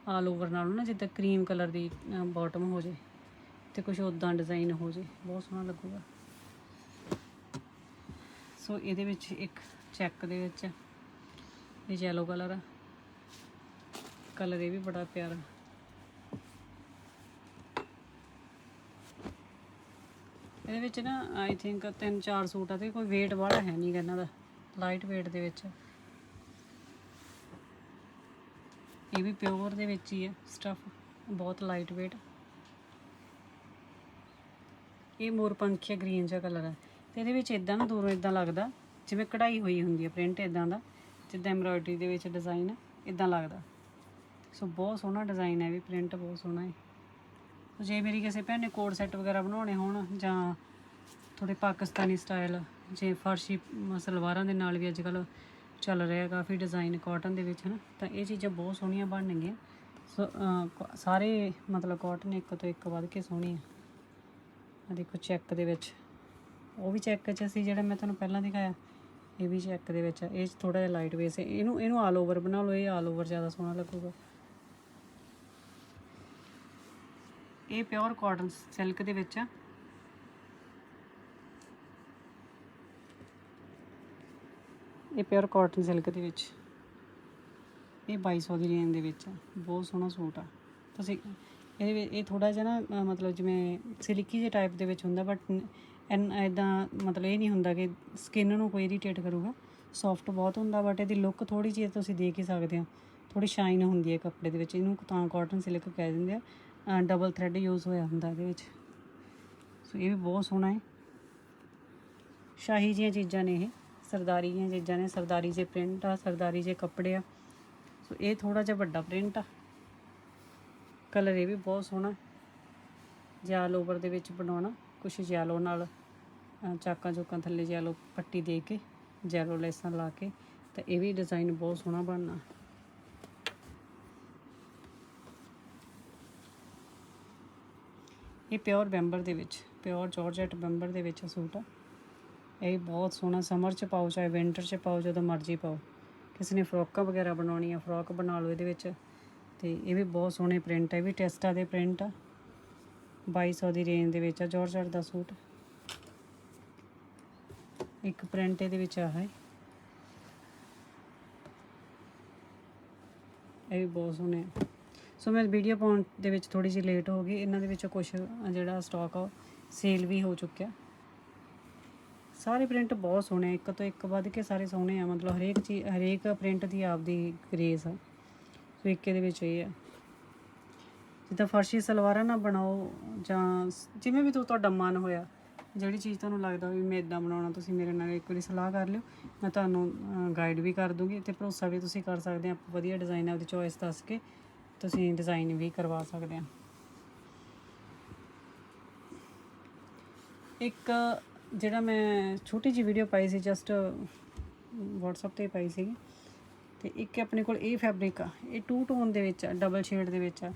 Speaker 1: ਆਲ ਓਵਰ ਨਾਲੋਂ ਨਾ ਜਿੱਦਾਂ ਕਰੀਮ ਕਲਰ ਦੀ ਬਾਟਮ ਹੋ ਜੇ ਤੇ ਕੁਝ ਉਦਾਂ ਡਿਜ਼ਾਈਨ ਹੋ ਜੇ, ਬਹੁਤ ਸੋਹਣਾ ਲੱਗੂਗਾ। ਸੋ ਇਹਦੇ ਵਿੱਚ ਇੱਕ ਚੈੱਕ ਦੇ ਵਿੱਚ ਇਹ ਯੈਲੋ ਕਲਰ ਆ। ਕਲਰ ਇਹ ਵੀ ਬੜਾ ਪਿਆਰਾ। ਇਹਦੇ ਵਿੱਚ ਨਾ ਆਈ ਥਿੰਕ ਤਿੰਨ ਚਾਰ ਸੂਟ ਆ ਤੇ ਕੋਈ weight ਵਾਲਾ ਹੈ ਨਹੀਂ ਇਹਨਾਂ ਦਾ। ਲਾਈਟ weight ਦੇ ਵਿੱਚ। ਇਹ ਵੀ ਪਿਓਰ ਦੇ ਵਿੱਚ ਹੀ ਹੈ ਸਟਫ ਬਹੁਤ ਲਾਈਟ weight ਇਹ ਮੋਰ ਪੰਖੀਆ ਗ੍ਰੀਨ ਜਿਹਾ ਕਲਰ ਹੈ। ਤੇ ਇਹਦੇ ਵਿੱਚ ਇਦਾਂ ਨਾ ਦੂਰੋਂ ਇਦਾਂ ਲੱਗਦਾ, ਜਿਵੇਂ ਕਢਾਈ ਹੋਈ ਹੁੰਦੀ ਹੈ ਪ੍ਰਿੰਟ ਇਦਾਂ ਦਾ, ਜਿੱਦਾਂ ਐਮਬ੍ਰਾਇਡਰੀ ਦੇ ਵਿੱਚ ਡਿਜ਼ਾਈਨ ਇਦਾਂ ਲੱਗਦਾ। ਸੋ ਬਹੁਤ ਸੋਹਣਾ ਡਿਜ਼ਾਈਨ ਹੈ ਵੀ ਪ੍ਰਿੰਟ ਬਹੁਤ ਸੋਹਣਾ ਹੈ। ਸੋ ਜੇ ਮੇਰੀ ਕਿਸੇ ਭੈਣ ਨੇ ਕੋਡ ਸੈੱਟ ਵਗੈਰਾ ਬਣਾਉਣੇ ਹੋਣ, ਜਾਂ ਥੋੜੇ ਪਾਕਿਸਤਾਨੀ ਸਟਾਈਲ ਜੇ ਫਰਸ਼ੀ ਸਲਵਾਰਾਂ ਦੇ ਨਾਲ ਵੀ ਅੱਜ ਕੱਲ ਚੱਲ ਰਿਹਾ ਕਾਫੀ ਡਿਜ਼ਾਈਨ ਕਾਟਨ ਦੇ ਵਿੱਚ, ਹਨਾ? ਤਾਂ ਇਹ ਚੀਜ਼ਾਂ ਬਹੁਤ ਸੋਹਣੀਆਂ ਬਣਨਗੀਆਂ। ਸੋ ਸਾਰੇ ਮਤਲਬ ਕਾਟਨ ਇੱਕ ਤੋਂ ਇੱਕ ਵੱਧ ਕੇ ਸੋਹਣੀ ਆ। ਆ ਦੇਖੋ ਚੈੱਕ ਦੇ ਵਿੱਚ। ਉਹ ਵੀ ਚੈੱਕ 'ਚ ਸੀ ਜਿਹੜਾ ਮੈਂ ਤੁਹਾਨੂੰ ਪਹਿਲਾਂ ਦਿਖਾਇਆ। ਇਹ ਵੀ ਚੈੱਕ ਦੇ ਵਿੱਚ ਆ। ਇਹ ਥੋੜਾ ਜਿਹਾ ਲਾਈਟ ਵੇਸ ਹੈ। ਇਹਨੂੰ ਇਹਨੂੰ ਆਲ ਓਵਰ ਬਣਾ ਲਓ। ਇਹ ਆਲ ਓਵਰ ਜ਼ਿਆਦਾ ਸੋਹਣਾ ਲੱਗੂਗਾ। ਇਹ ਪਿਓਰ ਕਾਟਨ ਸਿਲਕ ਦੇ ਵਿੱਚ ਆ। ਇਹ ਪਿਓਰ ਕਾਟਨ ਸਿਲਕ ਦੇ ਵਿੱਚ। ਇਹ 2200 ਦੀ ਰੇਂਜ ਦੇ ਵਿੱਚ ਆ। ਬਹੁਤ ਸੋਹਣਾ ਸੂਟ ਆ। ਤੁਸੀਂ ਇਹਦੇ ਵਿੱਚ ਇਹ ਥੋੜਾ ਜਿਹਾ ਨਾ ਮਤਲਬ ਜਿਵੇਂ ਸਿਲਕੀ ਜਿਹੇ ਟਾਈਪ ਦੇ ਵਿੱਚ ਹੁੰਦਾ ਬਟ ਐਨ ਐਦਾਂ ਮਤਲਬ ਇਹ ਨਹੀਂ ਹੁੰਦਾ ਕਿ ਸਕਿਨ ਨੂੰ ਕੋਈ ਇਰੀਟੇਟ ਕਰੂਗਾ। ਸੌਫਟ ਬਹੁਤ ਹੁੰਦਾ ਬਟ ਇਹਦੀ ਲੁੱਕ ਥੋੜੀ ਜਿਹੀ ਤੁਸੀਂ ਦੇਖ ਹੀ ਸਕਦੇ ਹੋ। ਥੋੜੀ ਸ਼ਾਈਨ ਹੁੰਦੀ ਹੈ ਕੱਪੜੇ ਦੇ ਵਿੱਚ। ਇਹਨੂੰ ਤਾਂ ਕਾਟਨ ਸਿਲਕ ਕਹਿ ਦਿੰਦੇ ਆ। ਡਬਲ ਥ੍ਰੈਡ ਯੂਜ਼ ਹੋਇਆ ਹੁੰਦਾ ਇਹਦੇ ਵਿੱਚ। ਸੋ ਇਹ ਵੀ ਬਹੁਤ ਸੋਹਣਾ ਹੈ। ਸ਼ਾਹੀ ਜੀਆਂ ਚੀਜ਼ਾਂ ਨੇ ਇਹ। ਸਰਦਾਰੀ ਦੀਆਂ ਚੀਜ਼ਾਂ ਨੇ, ਸਰਦਾਰੀ ਜੇ ਪ੍ਰਿੰਟ ਆ, ਸਰਦਾਰੀ ਜੇ ਕੱਪੜੇ ਆ। ਸੋ ਇਹ ਥੋੜਾ ਜਿਹਾ ਵੱਡਾ ਪ੍ਰਿੰਟ ਆ। ਕਲਰ ਇਹ ਵੀ ਬਹੁਤ ਸੋਹਣਾ ਜੈਲ ਓਵਰ ਦੇ ਵਿੱਚ ਬਣਾਉਣਾ, ਕੁਛ ਜੈਲੋ ਨਾਲ ਚਾਕਾਂ ਚੋਕਾਂ ਥੱਲੇ ਜੈਲੋ ਪੱਟੀ ਦੇ ਕੇ ਜੈਲੋ ਲੈਸਾਂ ਲਾ ਕੇ, ਤਾਂ ਇਹ ਵੀ ਡਿਜ਼ਾਈਨ ਬਹੁਤ ਸੋਹਣਾ ਬਣਨਾ। ਇਹ ਪਿਓਰ ਬੈਂਬਰ ਦੇ ਵਿੱਚ ਪਿਓਰ ਜਾਰਜਟ ਬੈਂਬਰ ਦੇ ਵਿੱਚ ਸੂਟ ਆ। ਇਹ ਬਹੁਤ ਸੋਹਣਾ ਸਮਰ ਚ ਪਾਓ, ਚਾਹੇ ਵਿੰਟਰ ਚ ਪਾਓ, ਜਦੋਂ ਮਰਜ਼ੀ ਪਾਓ। ਕਿਸੇ ਨੇ ਫਰੋਕਾਂ ਵਗੈਰਾ ਬਣਾਉਣੀਆਂ, ਫਰੋਕ ਬਣਾ ਲਓ ਇਹਦੇ ਵਿੱਚ। ਤੇ ਇਹ ਵੀ ਬਹੁਤ ਸੋਹਣੇ ਪ੍ਰਿੰਟ ਹੈ ਇਹ ਵੀ ਟੈਸਟਾ ਦੇ ਪ੍ਰਿੰਟ ਆ। 2200 ਦੀ ਰੇਂਜ ਦੇ ਵਿੱਚ ਆ ਜਾਰਜਟ ਦਾ ਸੂਟ। ਇੱਕ ਪ੍ਰਿੰਟ ਇਹਦੇ ਵਿੱਚ ਆ ਹੈ। ਇਹ ਵੀ ਬਹੁਤ ਸੋਹਣੇ ਆ। ਸੋ ਮੈਂ ਵੀਡੀਓ ਪਾਉਣ ਦੇ ਵਿੱਚ ਥੋੜੀ ਜਿਹੀ ਲੇਟ ਹੋ ਗਈ। ਇਹਨਾਂ ਦੇ ਵਿੱਚੋਂ ਕੁਝ ਜਿਹੜਾ ਸਟਾਕ ਆ ਸੇਲ ਵੀ ਹੋ ਚੁੱਕਿਆ। ਸਾਰੇ ਪ੍ਰਿੰਟ ਬਹੁਤ ਸੋਹਣੇ ਇੱਕ ਤੋਂ ਇੱਕ ਵੱਧ ਕੇ ਸਾਰੇ ਸੋਹਣੇ ਆ, ਮਤਲਬ ਹਰੇਕ ਚੀਜ਼ ਹਰੇਕ ਪ੍ਰਿੰਟ ਦੀ ਆਪਦੀ ਗ੍ਰੇਸ ਆ। ਸੋ ਦੇ ਵਿੱਚ ਇਹ ਆ। ਜਿੱਦਾਂ ਫਰਸ਼ੀ ਸਲਵਾਰਾਂ ਨਾ ਬਣਾਓ, ਜਾਂ ਜਿਵੇਂ ਵੀ ਤੁਹਾਡਾ ਮਨ ਹੋਇਆ, ਜਿਹੜੀ ਚੀਜ਼ ਤੁਹਾਨੂੰ ਲੱਗਦਾ ਵੀ ਮੈਂ ਇਦਾਂ ਬਣਾਉਣਾ, ਤੁਸੀਂ ਮੇਰੇ ਨਾਲ ਇੱਕ ਵਾਰੀ ਸਲਾਹ ਕਰ ਲਿਓ, ਮੈਂ ਤੁਹਾਨੂੰ ਗਾਈਡ ਵੀ ਕਰ ਦੂੰਗੀ, ਤੇ ਭਰੋਸਾ ਵੀ ਤੁਸੀਂ ਕਰ ਸਕਦੇ ਆ ਵਧੀਆ ਡਿਜ਼ਾਈਨ ਆਪਦੀ ਚੋਇਸ ਦੱਸ ਕੇ ਤੁਸੀਂ ਡਿਜ਼ਾਈਨ ਵੀ ਕਰਵਾ ਸਕਦੇ ਆ। ਇੱਕ ਜਿਹੜਾ ਮੈਂ ਛੋਟੀ ਜਿਹੀ ਵੀਡੀਓ ਪਾਈ ਸੀ ਜਸਟ WhatsApp ਤੇ ਪਾਈ ਸੀਗੀ। ਤੇ ਇੱਕ ਆਪਣੇ ਕੋਲ ਇਹ ਫੈਬਰਿਕ ਆ, ਇਹ ਟੂ ਟੋਨ ਦੇ ਵਿੱਚ ਆ ਡਬਲ ਸ਼ੇਡ ਦੇ ਵਿੱਚ ਆ।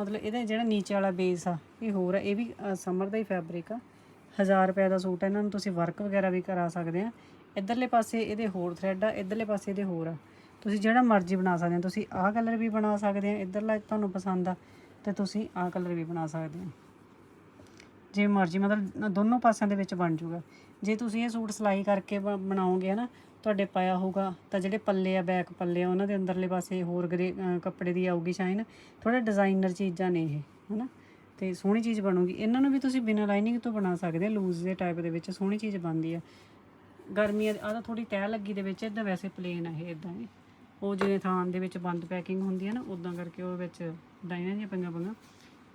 Speaker 1: ਮਤਲਬ ਇਹਦਾ ਜਿਹੜਾ ਨੀਚੇ ਵਾਲਾ ਬੇਸ ਆ, ਇਹ ਹੋਰ ਆ, ਇਹ ਵੀ ਸਮਰ ਦਾ ਹੀ ਫੈਬਰਿਕ ਆ। 1000 ਰੁਪਏ ਦਾ ਸੂਟ ਆ, ਇਹਨਾਂ ਨੂੰ ਤੁਸੀਂ ਵਰਕ ਵਗੈਰਾ ਵੀ ਕਰਾ ਸਕਦੇ ਆ। ਇਧਰਲੇ ਪਾਸੇ ਇਹਦੇ ਹੋਰ ਥ੍ਰੈਡ ਆ, ਇਧਰਲੇ ਪਾਸੇ ਇਹਦੇ ਹੋਰ ਆ। ਤੁਸੀਂ ਜਿਹੜਾ ਮਰਜ਼ੀ ਬਣਾ ਸਕਦੇ ਆ, ਤੁਸੀਂ ਆਹ ਕਲਰ ਵੀ ਬਣਾ ਸਕਦੇ ਆ, ਇਧਰਲਾ ਤੁਹਾਨੂੰ ਪਸੰਦ ਆ, ਤੇ ਤੁਸੀਂ ਆਹ ਕਲਰ ਵੀ ਬਣਾ ਸਕਦੇ ਆ। ਜਿਵੇਂ ਮਰਜ਼ੀ, ਮਤਲਬ ਦੋਨੋਂ ਪਾਸਿਆਂ ਦੇ ਵਿੱਚ ਬਣ ਜਾਊਗਾ ਜੇ ਤੁਸੀਂ ਇਹ ਸੂਟ ਸਿਲਾਈ ਕਰਕੇ ਬ- ਬਣਾਓਗੇ ਨਾ ਤੁਹਾਡੇ ਪਾਇਆ ਹੋਊਗਾ, ਤਾਂ ਜਿਹੜੇ ਪੱਲੇ ਆ, ਬੈਕ ਪੱਲੇ ਆ, ਉਹਨਾਂ ਦੇ ਅੰਦਰਲੇ ਪਾਸੇ ਹੋਰ ਗਰੇ ਕੱਪੜੇ ਦੀ ਆਊਗੀ ਸ਼ਾਈਨ। ਥੋੜਾ ਡਿਜ਼ਾਈਨਰ ਚੀਜ਼ਾਂ ਨੇ ਇਹ, ਹਨਾ। ਤੇ ਸੋਹਣੀ ਚੀਜ਼ ਬਣੂਗੀ। ਇਹਨਾਂ ਨੂੰ ਵੀ ਤੁਸੀਂ ਬਿਨਾਂ ਲਾਈਨਿੰਗ ਤੋਂ ਬਣਾ ਸਕਦੇ ਲੂਜ਼ ਦੇ ਟਾਈਪ ਦੇ ਵਿੱਚ ਸੋਹਣੀ ਚੀਜ਼ ਬਣਦੀ ਆ। ਗਰਮੀਆਂ ਆ ਤਾਂ ਥੋੜੀ ਤਹਿ ਲੱਗੀ ਦੇ ਵਿੱਚ ਇਦਾਂ ਵੈਸੇ ਪਲੇਨ ਆ ਇਹ ਇਦਾਂ ਨਹੀਂ। ਉਹ ਜਿਵੇਂ ਥਾਨ ਦੇ ਵਿੱਚ ਬੰਦ ਪੈਕਿੰਗ ਹੁੰਦੀ ਹੈ ਨਾ ਉਦਾਂ ਕਰਕੇ ਉਹ ਵਿੱਚ ਡਾਈਨਾਂ ਜਿਹੀਆਂ ਪੰਗਾ ਪੰਗਾ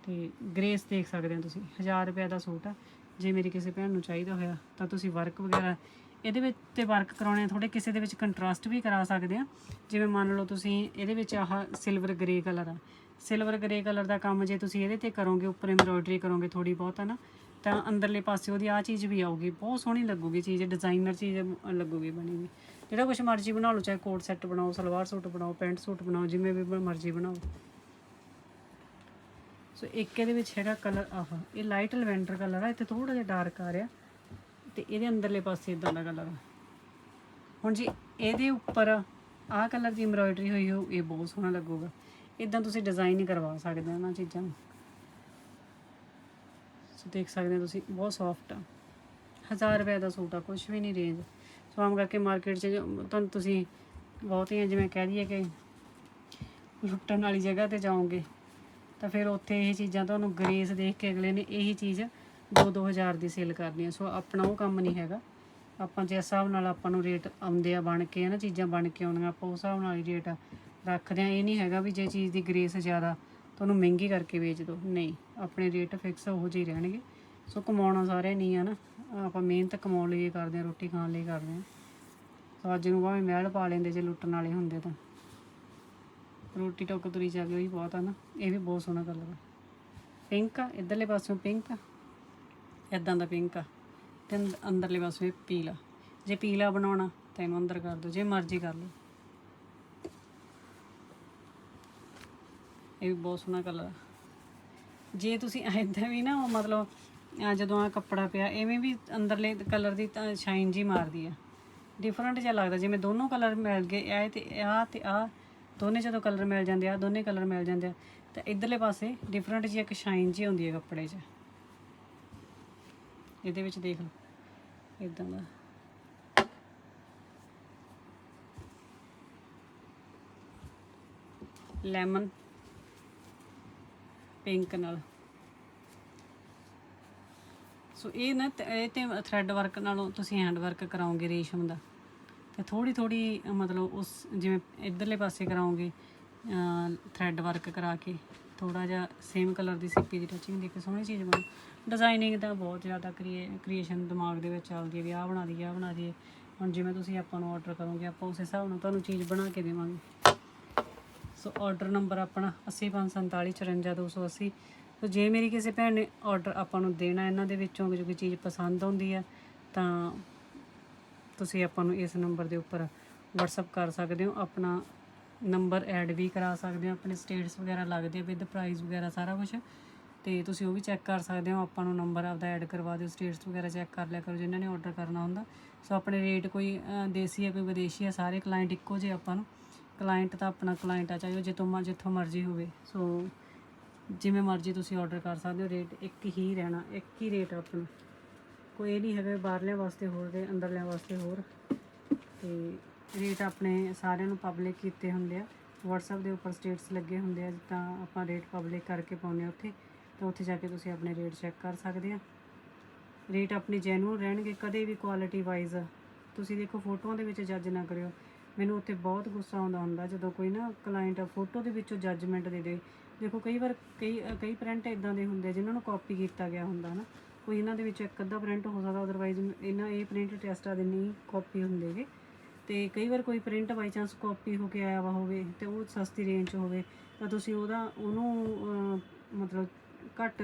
Speaker 1: ਤੇ ਗ੍ਰੇਸ ਦੇਖ ਸਕਦੇ ਹੋ ਤੁਸੀਂ। 1000 ਰੁਪਏ ਦਾ ਸੂਟ ਆ। ਜੇ ਮੇਰੀ ਕਿਸੇ ਭੈਣ ਨੂੰ ਚਾਹੀਦਾ ਹੋਇਆ, ਤਾਂ ਤੁਸੀਂ ਵਰਕ ਵਗੈਰਾ, ਇਹਦੇ ਵਿੱਚ ਤੇ ਵਰਕ ਕਰਾਉਣੇ ਥੋੜੇ ਕਿਸੇ ਦੇ ਵਿੱਚ ਕੰਟਰਾਸਟ ਵੀ ਕਰਾ ਸਕਦੇ ਆ। ਜਿਵੇਂ ਮੰਨ ਲਓ ਤੁਸੀਂ ਇਹਦੇ ਵਿੱਚ ਆਹ ਸਿਲਵਰ ਗ੍ਰੇ ਕਲਰ ਆ। ਸਿਲਵਰ ਗ੍ਰੇ ਕਲਰ ਦਾ ਕੰਮ ਜੇ ਤੁਸੀਂ ਇਹਦੇ ਤੇ ਕਰੋਗੇ, ਉੱਪਰ ਐਮਬ੍ਰੋਇਡਰੀ ਕਰੋਗੇ ਥੋੜੀ ਬਹੁਤ, ਹੈ ਨਾ, ਤਾਂ ਅੰਦਰਲੇ ਪਾਸੇ ਉਹਦੀ ਆ ਚੀਜ਼ ਵੀ ਆਊਗੀ। ਬਹੁਤ ਸੋਹਣੀ ਲੱਗੂਗੀ ਚੀਜ਼ ਡਿਜ਼ਾਈਨਰ ਚੀਜ਼ ਲੱਗੂਗੀ ਬਣੀ ਵੀ ਜਿਹੜਾ ਕੁਝ ਮਰਜ਼ੀ ਬਣਾ ਲਓ, ਚਾਹੇ ਕੋਟ ਸੈੱਟ ਬਣਾਓ, ਸਲਵਾਰ ਸੂਟ ਬਣਾਓ, ਪੈਂਟ ਸੂਟ ਬਣਾਓ, ਜਿਵੇਂ ਵੀ ਮਰਜ਼ੀ ਬਣਾਓ। ਸੋ ਇੱਕ ਇਹਦੇ ਵਿੱਚ ਹੈਗਾ ਕਲਰ, ਆਹ, ਇਹ ਲਾਈਟ ਲਵੈਂਡਰ ਕਲਰ ਆ, ਇੱਥੇ ਥੋੜਾ ਜਿਹਾ ਡਾਰਕ ਆ ਰਿਹਾ ਤੇ ਇਹਦੇ ਅੰਦਰਲੇ ਪਾਸੇ ਇਦਾਂ ਦਾ ਕਲਰ ਆ। ਹੁਣ ਜੀ ਇਹਦੇ ਉੱਪਰ ਆਹ ਕਲਰ ਦੀ ਐਮਬ੍ਰੋਇਡਰੀ ਹੋਈ ਹੋ ਇਹ ਬਹੁਤ ਸੋਹਣਾ ਲੱਗੂਗਾ। ਇਦਾਂ ਤੁਸੀਂ ਡਿਜ਼ਾਈਨ ਹੀ ਕਰਵਾ ਸਕਦੇ ਹੋ ਇਹਨਾਂ ਚੀਜ਼ਾਂ ਨੂੰ। ਸੋ ਦੇਖ ਸਕਦੇ ਹੋ ਤੁਸੀਂ, ਬਹੁਤ ਸੌਫਟ ਆ। 1000 ਰੁਪਏ ਦਾ ਸੂਟ ਆ ਕੁਝ ਵੀ ਨਹੀਂ ਰੇਂਜ ਸੋ ਆਮ ਕਰਕੇ ਮਾਰਕੀਟ 'ਚ ਤੁਹਾਨੂੰ ਤੁਸੀਂ ਬਹੁਤੀਆਂ ਜਿਵੇਂ ਕਹਿ ਦਈਏ ਕਿ ਲੁੱਟਣ ਵਾਲੀ ਜਗ੍ਹਾ ਤੇ ਜਾਓਗੇ ਤਾਂ ਫਿਰ ਉੱਥੇ ਇਹ ਚੀਜ਼ਾਂ ਤੁਹਾਨੂੰ ਗ੍ਰੇਸ ਦੇਖ ਕੇ ਅਗਲੇ ਨੇ ਇਹੀ ਚੀਜ਼ 2-2000 ਦੀ ਸੇਲ ਕਰਨੀ ਹੈ। ਸੋ ਆਪਣਾ ਉਹ ਕੰਮ ਨਹੀਂ ਹੈਗਾ। ਆਪਾਂ ਜਿਸ ਹਿਸਾਬ ਨਾਲ ਆਪਾਂ ਨੂੰ ਰੇਟ ਆਉਂਦੇ ਆ, ਬਣ ਕੇ ਨਾ ਚੀਜ਼ਾਂ ਬਣ ਕੇ ਆਉਂਦੀਆਂ ਆਪਾਂ ਉਸ ਹਿਸਾਬ ਨਾਲ ਹੀ ਰੇਟ ਰੱਖਦੇ ਆ ਇਹ ਨਹੀਂ ਹੈਗਾ ਵੀ ਜੇ ਚੀਜ਼ ਦੀ ਗ੍ਰੇਸ ਜ਼ਿਆਦਾ, ਤੁਹਾਨੂੰ ਮਹਿੰਗੀ ਕਰਕੇ ਵੇਚ ਦਿਓ। ਨਹੀਂ, ਆਪਣੇ ਰੇਟ ਫਿਕਸ ਉਹੋ ਜਿਹੇ ਰਹਿਣਗੇ। ਸੋ ਕਮਾਉਣਾ ਸਾਰੇ ਨਹੀਂ ਆ ਨਾ। ਆਪਾਂ ਮਿਹਨਤ ਕਮਾਉਣ ਲਈ ਇਹ ਕਰਦੇ ਆ ਰੋਟੀ ਖਾਣ ਲਈ ਕਰਦੇ ਆ ਸੋ ਅੱਜ ਨੂੰ ਭਾਵੇਂ ਮਹਿਲ ਪਾ ਲੈਂਦੇ ਜੇ, ਲੁੱਟਣ ਵਾਲੇ ਹੁੰਦੇ ਤਾਂ। ਰੋਟੀ ਟੋਕ ਤੁਰੀ ਜਾਵੇ, ਉਹੀ ਬਹੁਤ ਆ ਨਾ। ਇਹ ਵੀ ਬਹੁਤ ਸੋਹਣਾ ਕਲਰ ਆ। ਪਿੰਕ ਆ, ਇਧਰਲੇ ਪਾਸੋਂ ਪਿੰਕ ਆ ਇਦਾਂ ਦਾ ਪਿੰਕ ਆ। ਤੇ ਅੰਦ- ਅੰਦਰਲੇ ਪਾਸੇ ਪੀਲਾ। ਜੇ ਪੀਲਾ ਬਣਾਉਣਾ, ਤਾਂ ਇਹਨੂੰ ਅੰਦਰ ਕਰ ਦਿਓ ਜੇ ਮਰਜ਼ੀ ਕਰ ਲਓ। ਇਹ ਵੀ ਬਹੁਤ ਸੋਹਣਾ ਕਲਰ ਆ। ਜੇ ਤੁਸੀਂ ਐਦਾਂ ਵੀ ਨਾ, ਉਹ ਮਤਲਬ ਜਦੋਂ ਆ ਕੱਪੜਾ ਪਿਆ, ਐਵੇਂ ਵੀ ਅੰਦਰਲੇ ਕਲਰ ਦੀ ਤਾਂ ਸ਼ਾਈਨ ਜੀ ਮਾਰਦੀ ਆ। ਡਿਫਰੈਂਟ ਜਿਹਾ ਲੱਗਦਾ, ਜਿਵੇਂ ਦੋਨੋਂ ਕਲਰ ਮਿਲ ਗਏ, ਇਹ ਤੇ ਆ ਤੇ ਆ ਦੋਨੇ ਜਦੋਂ ਕਲਰ ਮਿਲ ਜਾਂਦੇ ਆ, ਦੋਨੇ ਕਲਰ ਮਿਲ ਜਾਂਦੇ ਆ, ਤਾਂ ਇਧਰਲੇ ਪਾਸੇ ਡਿਫਰੈਂਟ ਜਿਹੀ ਇੱਕ ਸ਼ਾਈਨ ਜੀ ਹੁੰਦੀ ਹੈ ਕੱਪੜੇ 'ਚ। ਇਹਦੇ ਵਿੱਚ ਦੇਖ ਲਓ ਇਦਾਂ ਦਾ। ਲੈਮਨ ਪਿੰਕ ਨਾਲ। ਸੋ ਇਹ ਨਾ ਇਹ ਤੇ ਥ੍ਰੈਡ ਵਰਕ ਨਾਲੋਂ ਤੁਸੀਂ ਹੈਂਡ ਵਰਕ ਕਰਾਓਗੇ ਰੇਸ਼ਮ ਦਾ। ਤੇ ਥੋੜੀ ਥੋੜੀ ਮਤਲਬ ਉਸ ਜਿਵੇਂ ਇਧਰਲੇ ਪਾਸੇ ਕਰਾਉਂਗੇ ਥ੍ਰੈਡ ਵਰਕ ਕਰਾ ਕੇ ਥੋੜਾ ਜਿਹਾ ਸੇਮ ਕਲਰ ਦੀ ਸਿੱਪੀ ਦੀ ਟੱਚਿੰਗ ਦੇ ਕੇ ਸੋਹਣੀ ਚੀਜ਼ ਬਣਾ। ਡਿਜ਼ਾਈਨਿੰਗ ਤਾਂ ਬਹੁਤ ਜ਼ਿਆਦਾ ਕ੍ਰੀਏਸ਼ਨ ਦਿਮਾਗ ਦੇ ਵਿੱਚ ਚੱਲਦੀ ਹੈ ਵੀ ਆਹ ਬਣਾ ਦਈਏ, ਆਹ ਬਣਾ ਦਈਏ। ਹੁਣ ਜਿਵੇਂ ਤੁਸੀਂ ਆਪਾਂ ਨੂੰ ਆਰਡਰ ਕਰੋਗੇ, ਆਪਾਂ ਉਸ ਹਿਸਾਬ ਨਾਲ ਤੁਹਾਨੂੰ ਚੀਜ਼ ਬਣਾ ਕੇ ਦੇਵਾਂਗੇ। ਸੋ ਆਰਡਰ ਨੰਬਰ ਆਪਣਾ 80547 ਸੋ ਜੇ ਮੇਰੀ ਕਿਸੇ ਭੈਣ ਨੇ ਆਰਡਰ ਆਪਾਂ ਨੂੰ ਦੇਣਾ, ਇਹਨਾਂ ਦੇ ਵਿੱਚੋਂ ਜੇ ਕੋਈ ਚੀਜ਼ ਪਸੰਦ ਆਉਂਦੀ ਹੈ, ਤਾਂ ਤੁਸੀਂ ਆਪਾਂ ਨੂੰ ਇਸ ਨੰਬਰ ਦੇ ਉੱਪਰ WhatsApp ਕਰ ਸਕਦੇ ਹੋ, ਆਪਣਾ ਨੰਬਰ ਐਡ ਵੀ ਕਰਾ ਸਕਦੇ ਹੋ, ਆਪਣੇ ਸਟੇਟਸ ਵਗੈਰਾ ਲੱਗਦੇ ਆ ਵਿਦ ਪ੍ਰਾਈਸ ਵਗੈਰਾ ਸਾਰਾ ਕੁਝ ਤੇ ਤੁਸੀਂ ਉਹ ਵੀ ਚੈੱਕ ਕਰ ਸਕਦੇ ਹੋ, ਆਪਾਂ ਨੂੰ ਨੰਬਰ ਆਪਦਾ ਐਡ ਕਰਵਾ ਦਿਓ ਸਟੇਟਸ ਵਗੈਰਾ ਚੈੱਕ ਕਰ ਲਿਆ ਕਰੋ, ਜਿਨ੍ਹਾਂ ਨੇ ਆਰਡਰ ਕਰਨਾ ਹੁੰਦਾ। ਸੋ ਆਪਣੇ ਰੇਟ ਕੋਈ ਦੇਸੀ ਹੈ ਕੋਈ ਵਿਦੇਸ਼ੀ ਹੈ ਸਾਰੇ ਕਲਾਇੰਟ ਇੱਕੋ ਜਿਹੇ ਆਪਾਂ ਨੂੰ। ਕਲਾਇੰਟ ਤਾਂ ਆਪਣਾ ਕਲਾਇੰਟ ਆ, ਚਾਹੇ ਉਹ ਜਿੱਥੋਂ ਮਰ, ਜਿੱਥੋਂ ਮਰਜ਼ੀ ਹੋਵੇ। ਸੋ ਜਿਵੇਂ ਮਰਜ਼ੀ ਤੁਸੀਂ ਆਰਡਰ ਕਰ ਸਕਦੇ ਹੋ ਰੇਟ ਇੱਕ ਹੀ ਰਹਿਣਾ, ਇੱਕ ਹੀ ਰੇਟ ਆਪਣਾ। ਕੋਈ ਇਹ ਨਹੀਂ ਹੈਗਾ ਵੀ ਬਾਹਰਲਿਆਂ ਵਾਸਤੇ ਹੋਰ ਤੇ ਅੰਦਰਲਿਆਂ ਵਾਸਤੇ ਹੋਰ। ਤੇ ਰੇਟ ਆਪਣੇ ਸਾਰਿਆਂ ਨੂੰ ਪਬਲਿਕ ਕੀਤੇ ਹੁੰਦੇ ਆ। WhatsApp ਦੇ ਉੱਪਰ ਸਟੇਟਸ ਲੱਗੇ ਹੁੰਦੇ ਆ ਤਾਂ ਆਪਾਂ ਰੇਟ ਪਬਲਿਕ ਕਰਕੇ ਪਾਉਂਦੇ ਆ ਉੱਥੇ, ਤਾਂ ਉੱਥੇ ਜਾ ਕੇ ਤੁਸੀਂ ਆਪਣੇ ਰੇਟ ਚੈੱਕ ਕਰ ਸਕਦੇ ਆ। ਰੇਟ ਆਪਣੇ ਜੈਨੂਅਲ ਰਹਿਣਗੇ, ਕਦੇ ਵੀ ਕੁਆਲਿਟੀ ਵਾਈਜ਼ ਤੁਸੀਂ ਦੇਖੋ, ਫੋਟੋਆਂ ਦੇ ਵਿੱਚ ਜੱਜ ਨਾ ਕਰਿਓ। ਮੈਨੂੰ ਉੱਥੇ ਬਹੁਤ ਗੁੱਸਾ ਆਉਂਦਾ ਹੁੰਦਾ, ਜਦੋਂ ਕੋਈ ਨਾ ਕਲਾਇੰਟ ਫੋਟੋ ਦੇ ਵਿੱਚੋਂ ਜੱਜਮੈਂਟ ਦੇ ਦੇ। ਦੇਖੋ, ਕਈ ਵਾਰ ਕਈ ਕਈ ਪ੍ਰਿੰਟ ਇਦਾਂ ਦੇ ਹੁੰਦੇ ਆ, ਜਿਨ੍ਹਾਂ ਨੂੰ ਕਾਪੀ ਕੀਤਾ ਗਿਆ ਹੁੰਦਾ ਨਾ। ਕੋਈ ਇਹਨਾਂ ਦੇ ਵਿੱਚ ਇੱਕ ਅੱਧਾ ਪ੍ਰਿੰਟ ਹੋ ਸਕਦਾ ਅਦਰਵਾਈਜ਼ ਇਹਨਾਂ ਇਹ ਪ੍ਰਿੰਟ ਟੈਸਟਾਂ ਦੇ ਨਹੀਂ ਕਾਪੀ ਹੁੰਦੇਗੇ ਤੇ ਕਈ ਵਾਰ ਕੋਈ ਪ੍ਰਿੰਟ ਬਾਈ ਚਾਂਸ ਕਾਪੀ ਹੋ ਕੇ ਆਇਆ ਵਾ ਹੋਵੇ ਤੇ ਉਹ ਸਸਤੀ ਰੇਂਜ 'ਚ ਹੋਵੇ, ਤਾਂ ਤੁਸੀਂ ਉਹਦਾ, ਉਹਨੂੰ ਮਤਲਬ ਘੱਟ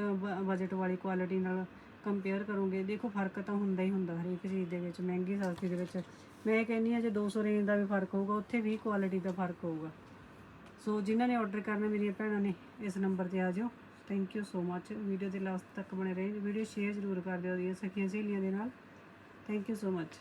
Speaker 1: ਬਜਟ ਵਾਲੀ ਕੁਆਲਿਟੀ ਨਾਲ ਕੰਪੇਅਰ ਕਰੋਗੇ। ਦੇਖੋ, ਫ਼ਰਕ ਤਾਂ ਹੁੰਦਾ ਹੀ ਹੁੰਦਾ ਹਰੇਕ ਚੀਜ਼ ਦੇ ਵਿੱਚ, ਮਹਿੰਗੀ ਸਸਤੀ ਦੇ ਵਿੱਚ। ਮੈਂ ਇਹ ਕਹਿੰਦੀ ਆ ਜੇ 200 ਰੇਂਜ ਦਾ ਵੀ ਫ਼ਰਕ ਹੋਊਗਾ, ਉੱਥੇ ਵੀ ਕੁਆਲਿਟੀ ਦਾ ਫ਼ਰਕ ਹੋਊਗਾ। ਸੋ, ਜਿਨ੍ਹਾਂ ਨੇ ਆਰਡਰ ਕਰਨਾ, ਮੇਰੀਆਂ ਭੈਣਾਂ ਨੇ, ਇਸ ਨੰਬਰ ਤੇ ਆ ਜਾਓ। Thank you so much video ਦੇ ਲਾਸਟ ਤੱਕ ਬਣੇ ਰਹੇ। ਵੀਡੀਓ ਸ਼ੇਅਰ ਜ਼ਰੂਰ ਕਰ ਦਿਓ। ਦੀਆਂ ਸਖੀਆਂ ਸਹੇਲੀਆਂ ਦੇ ਨਾਲ। Thank you so much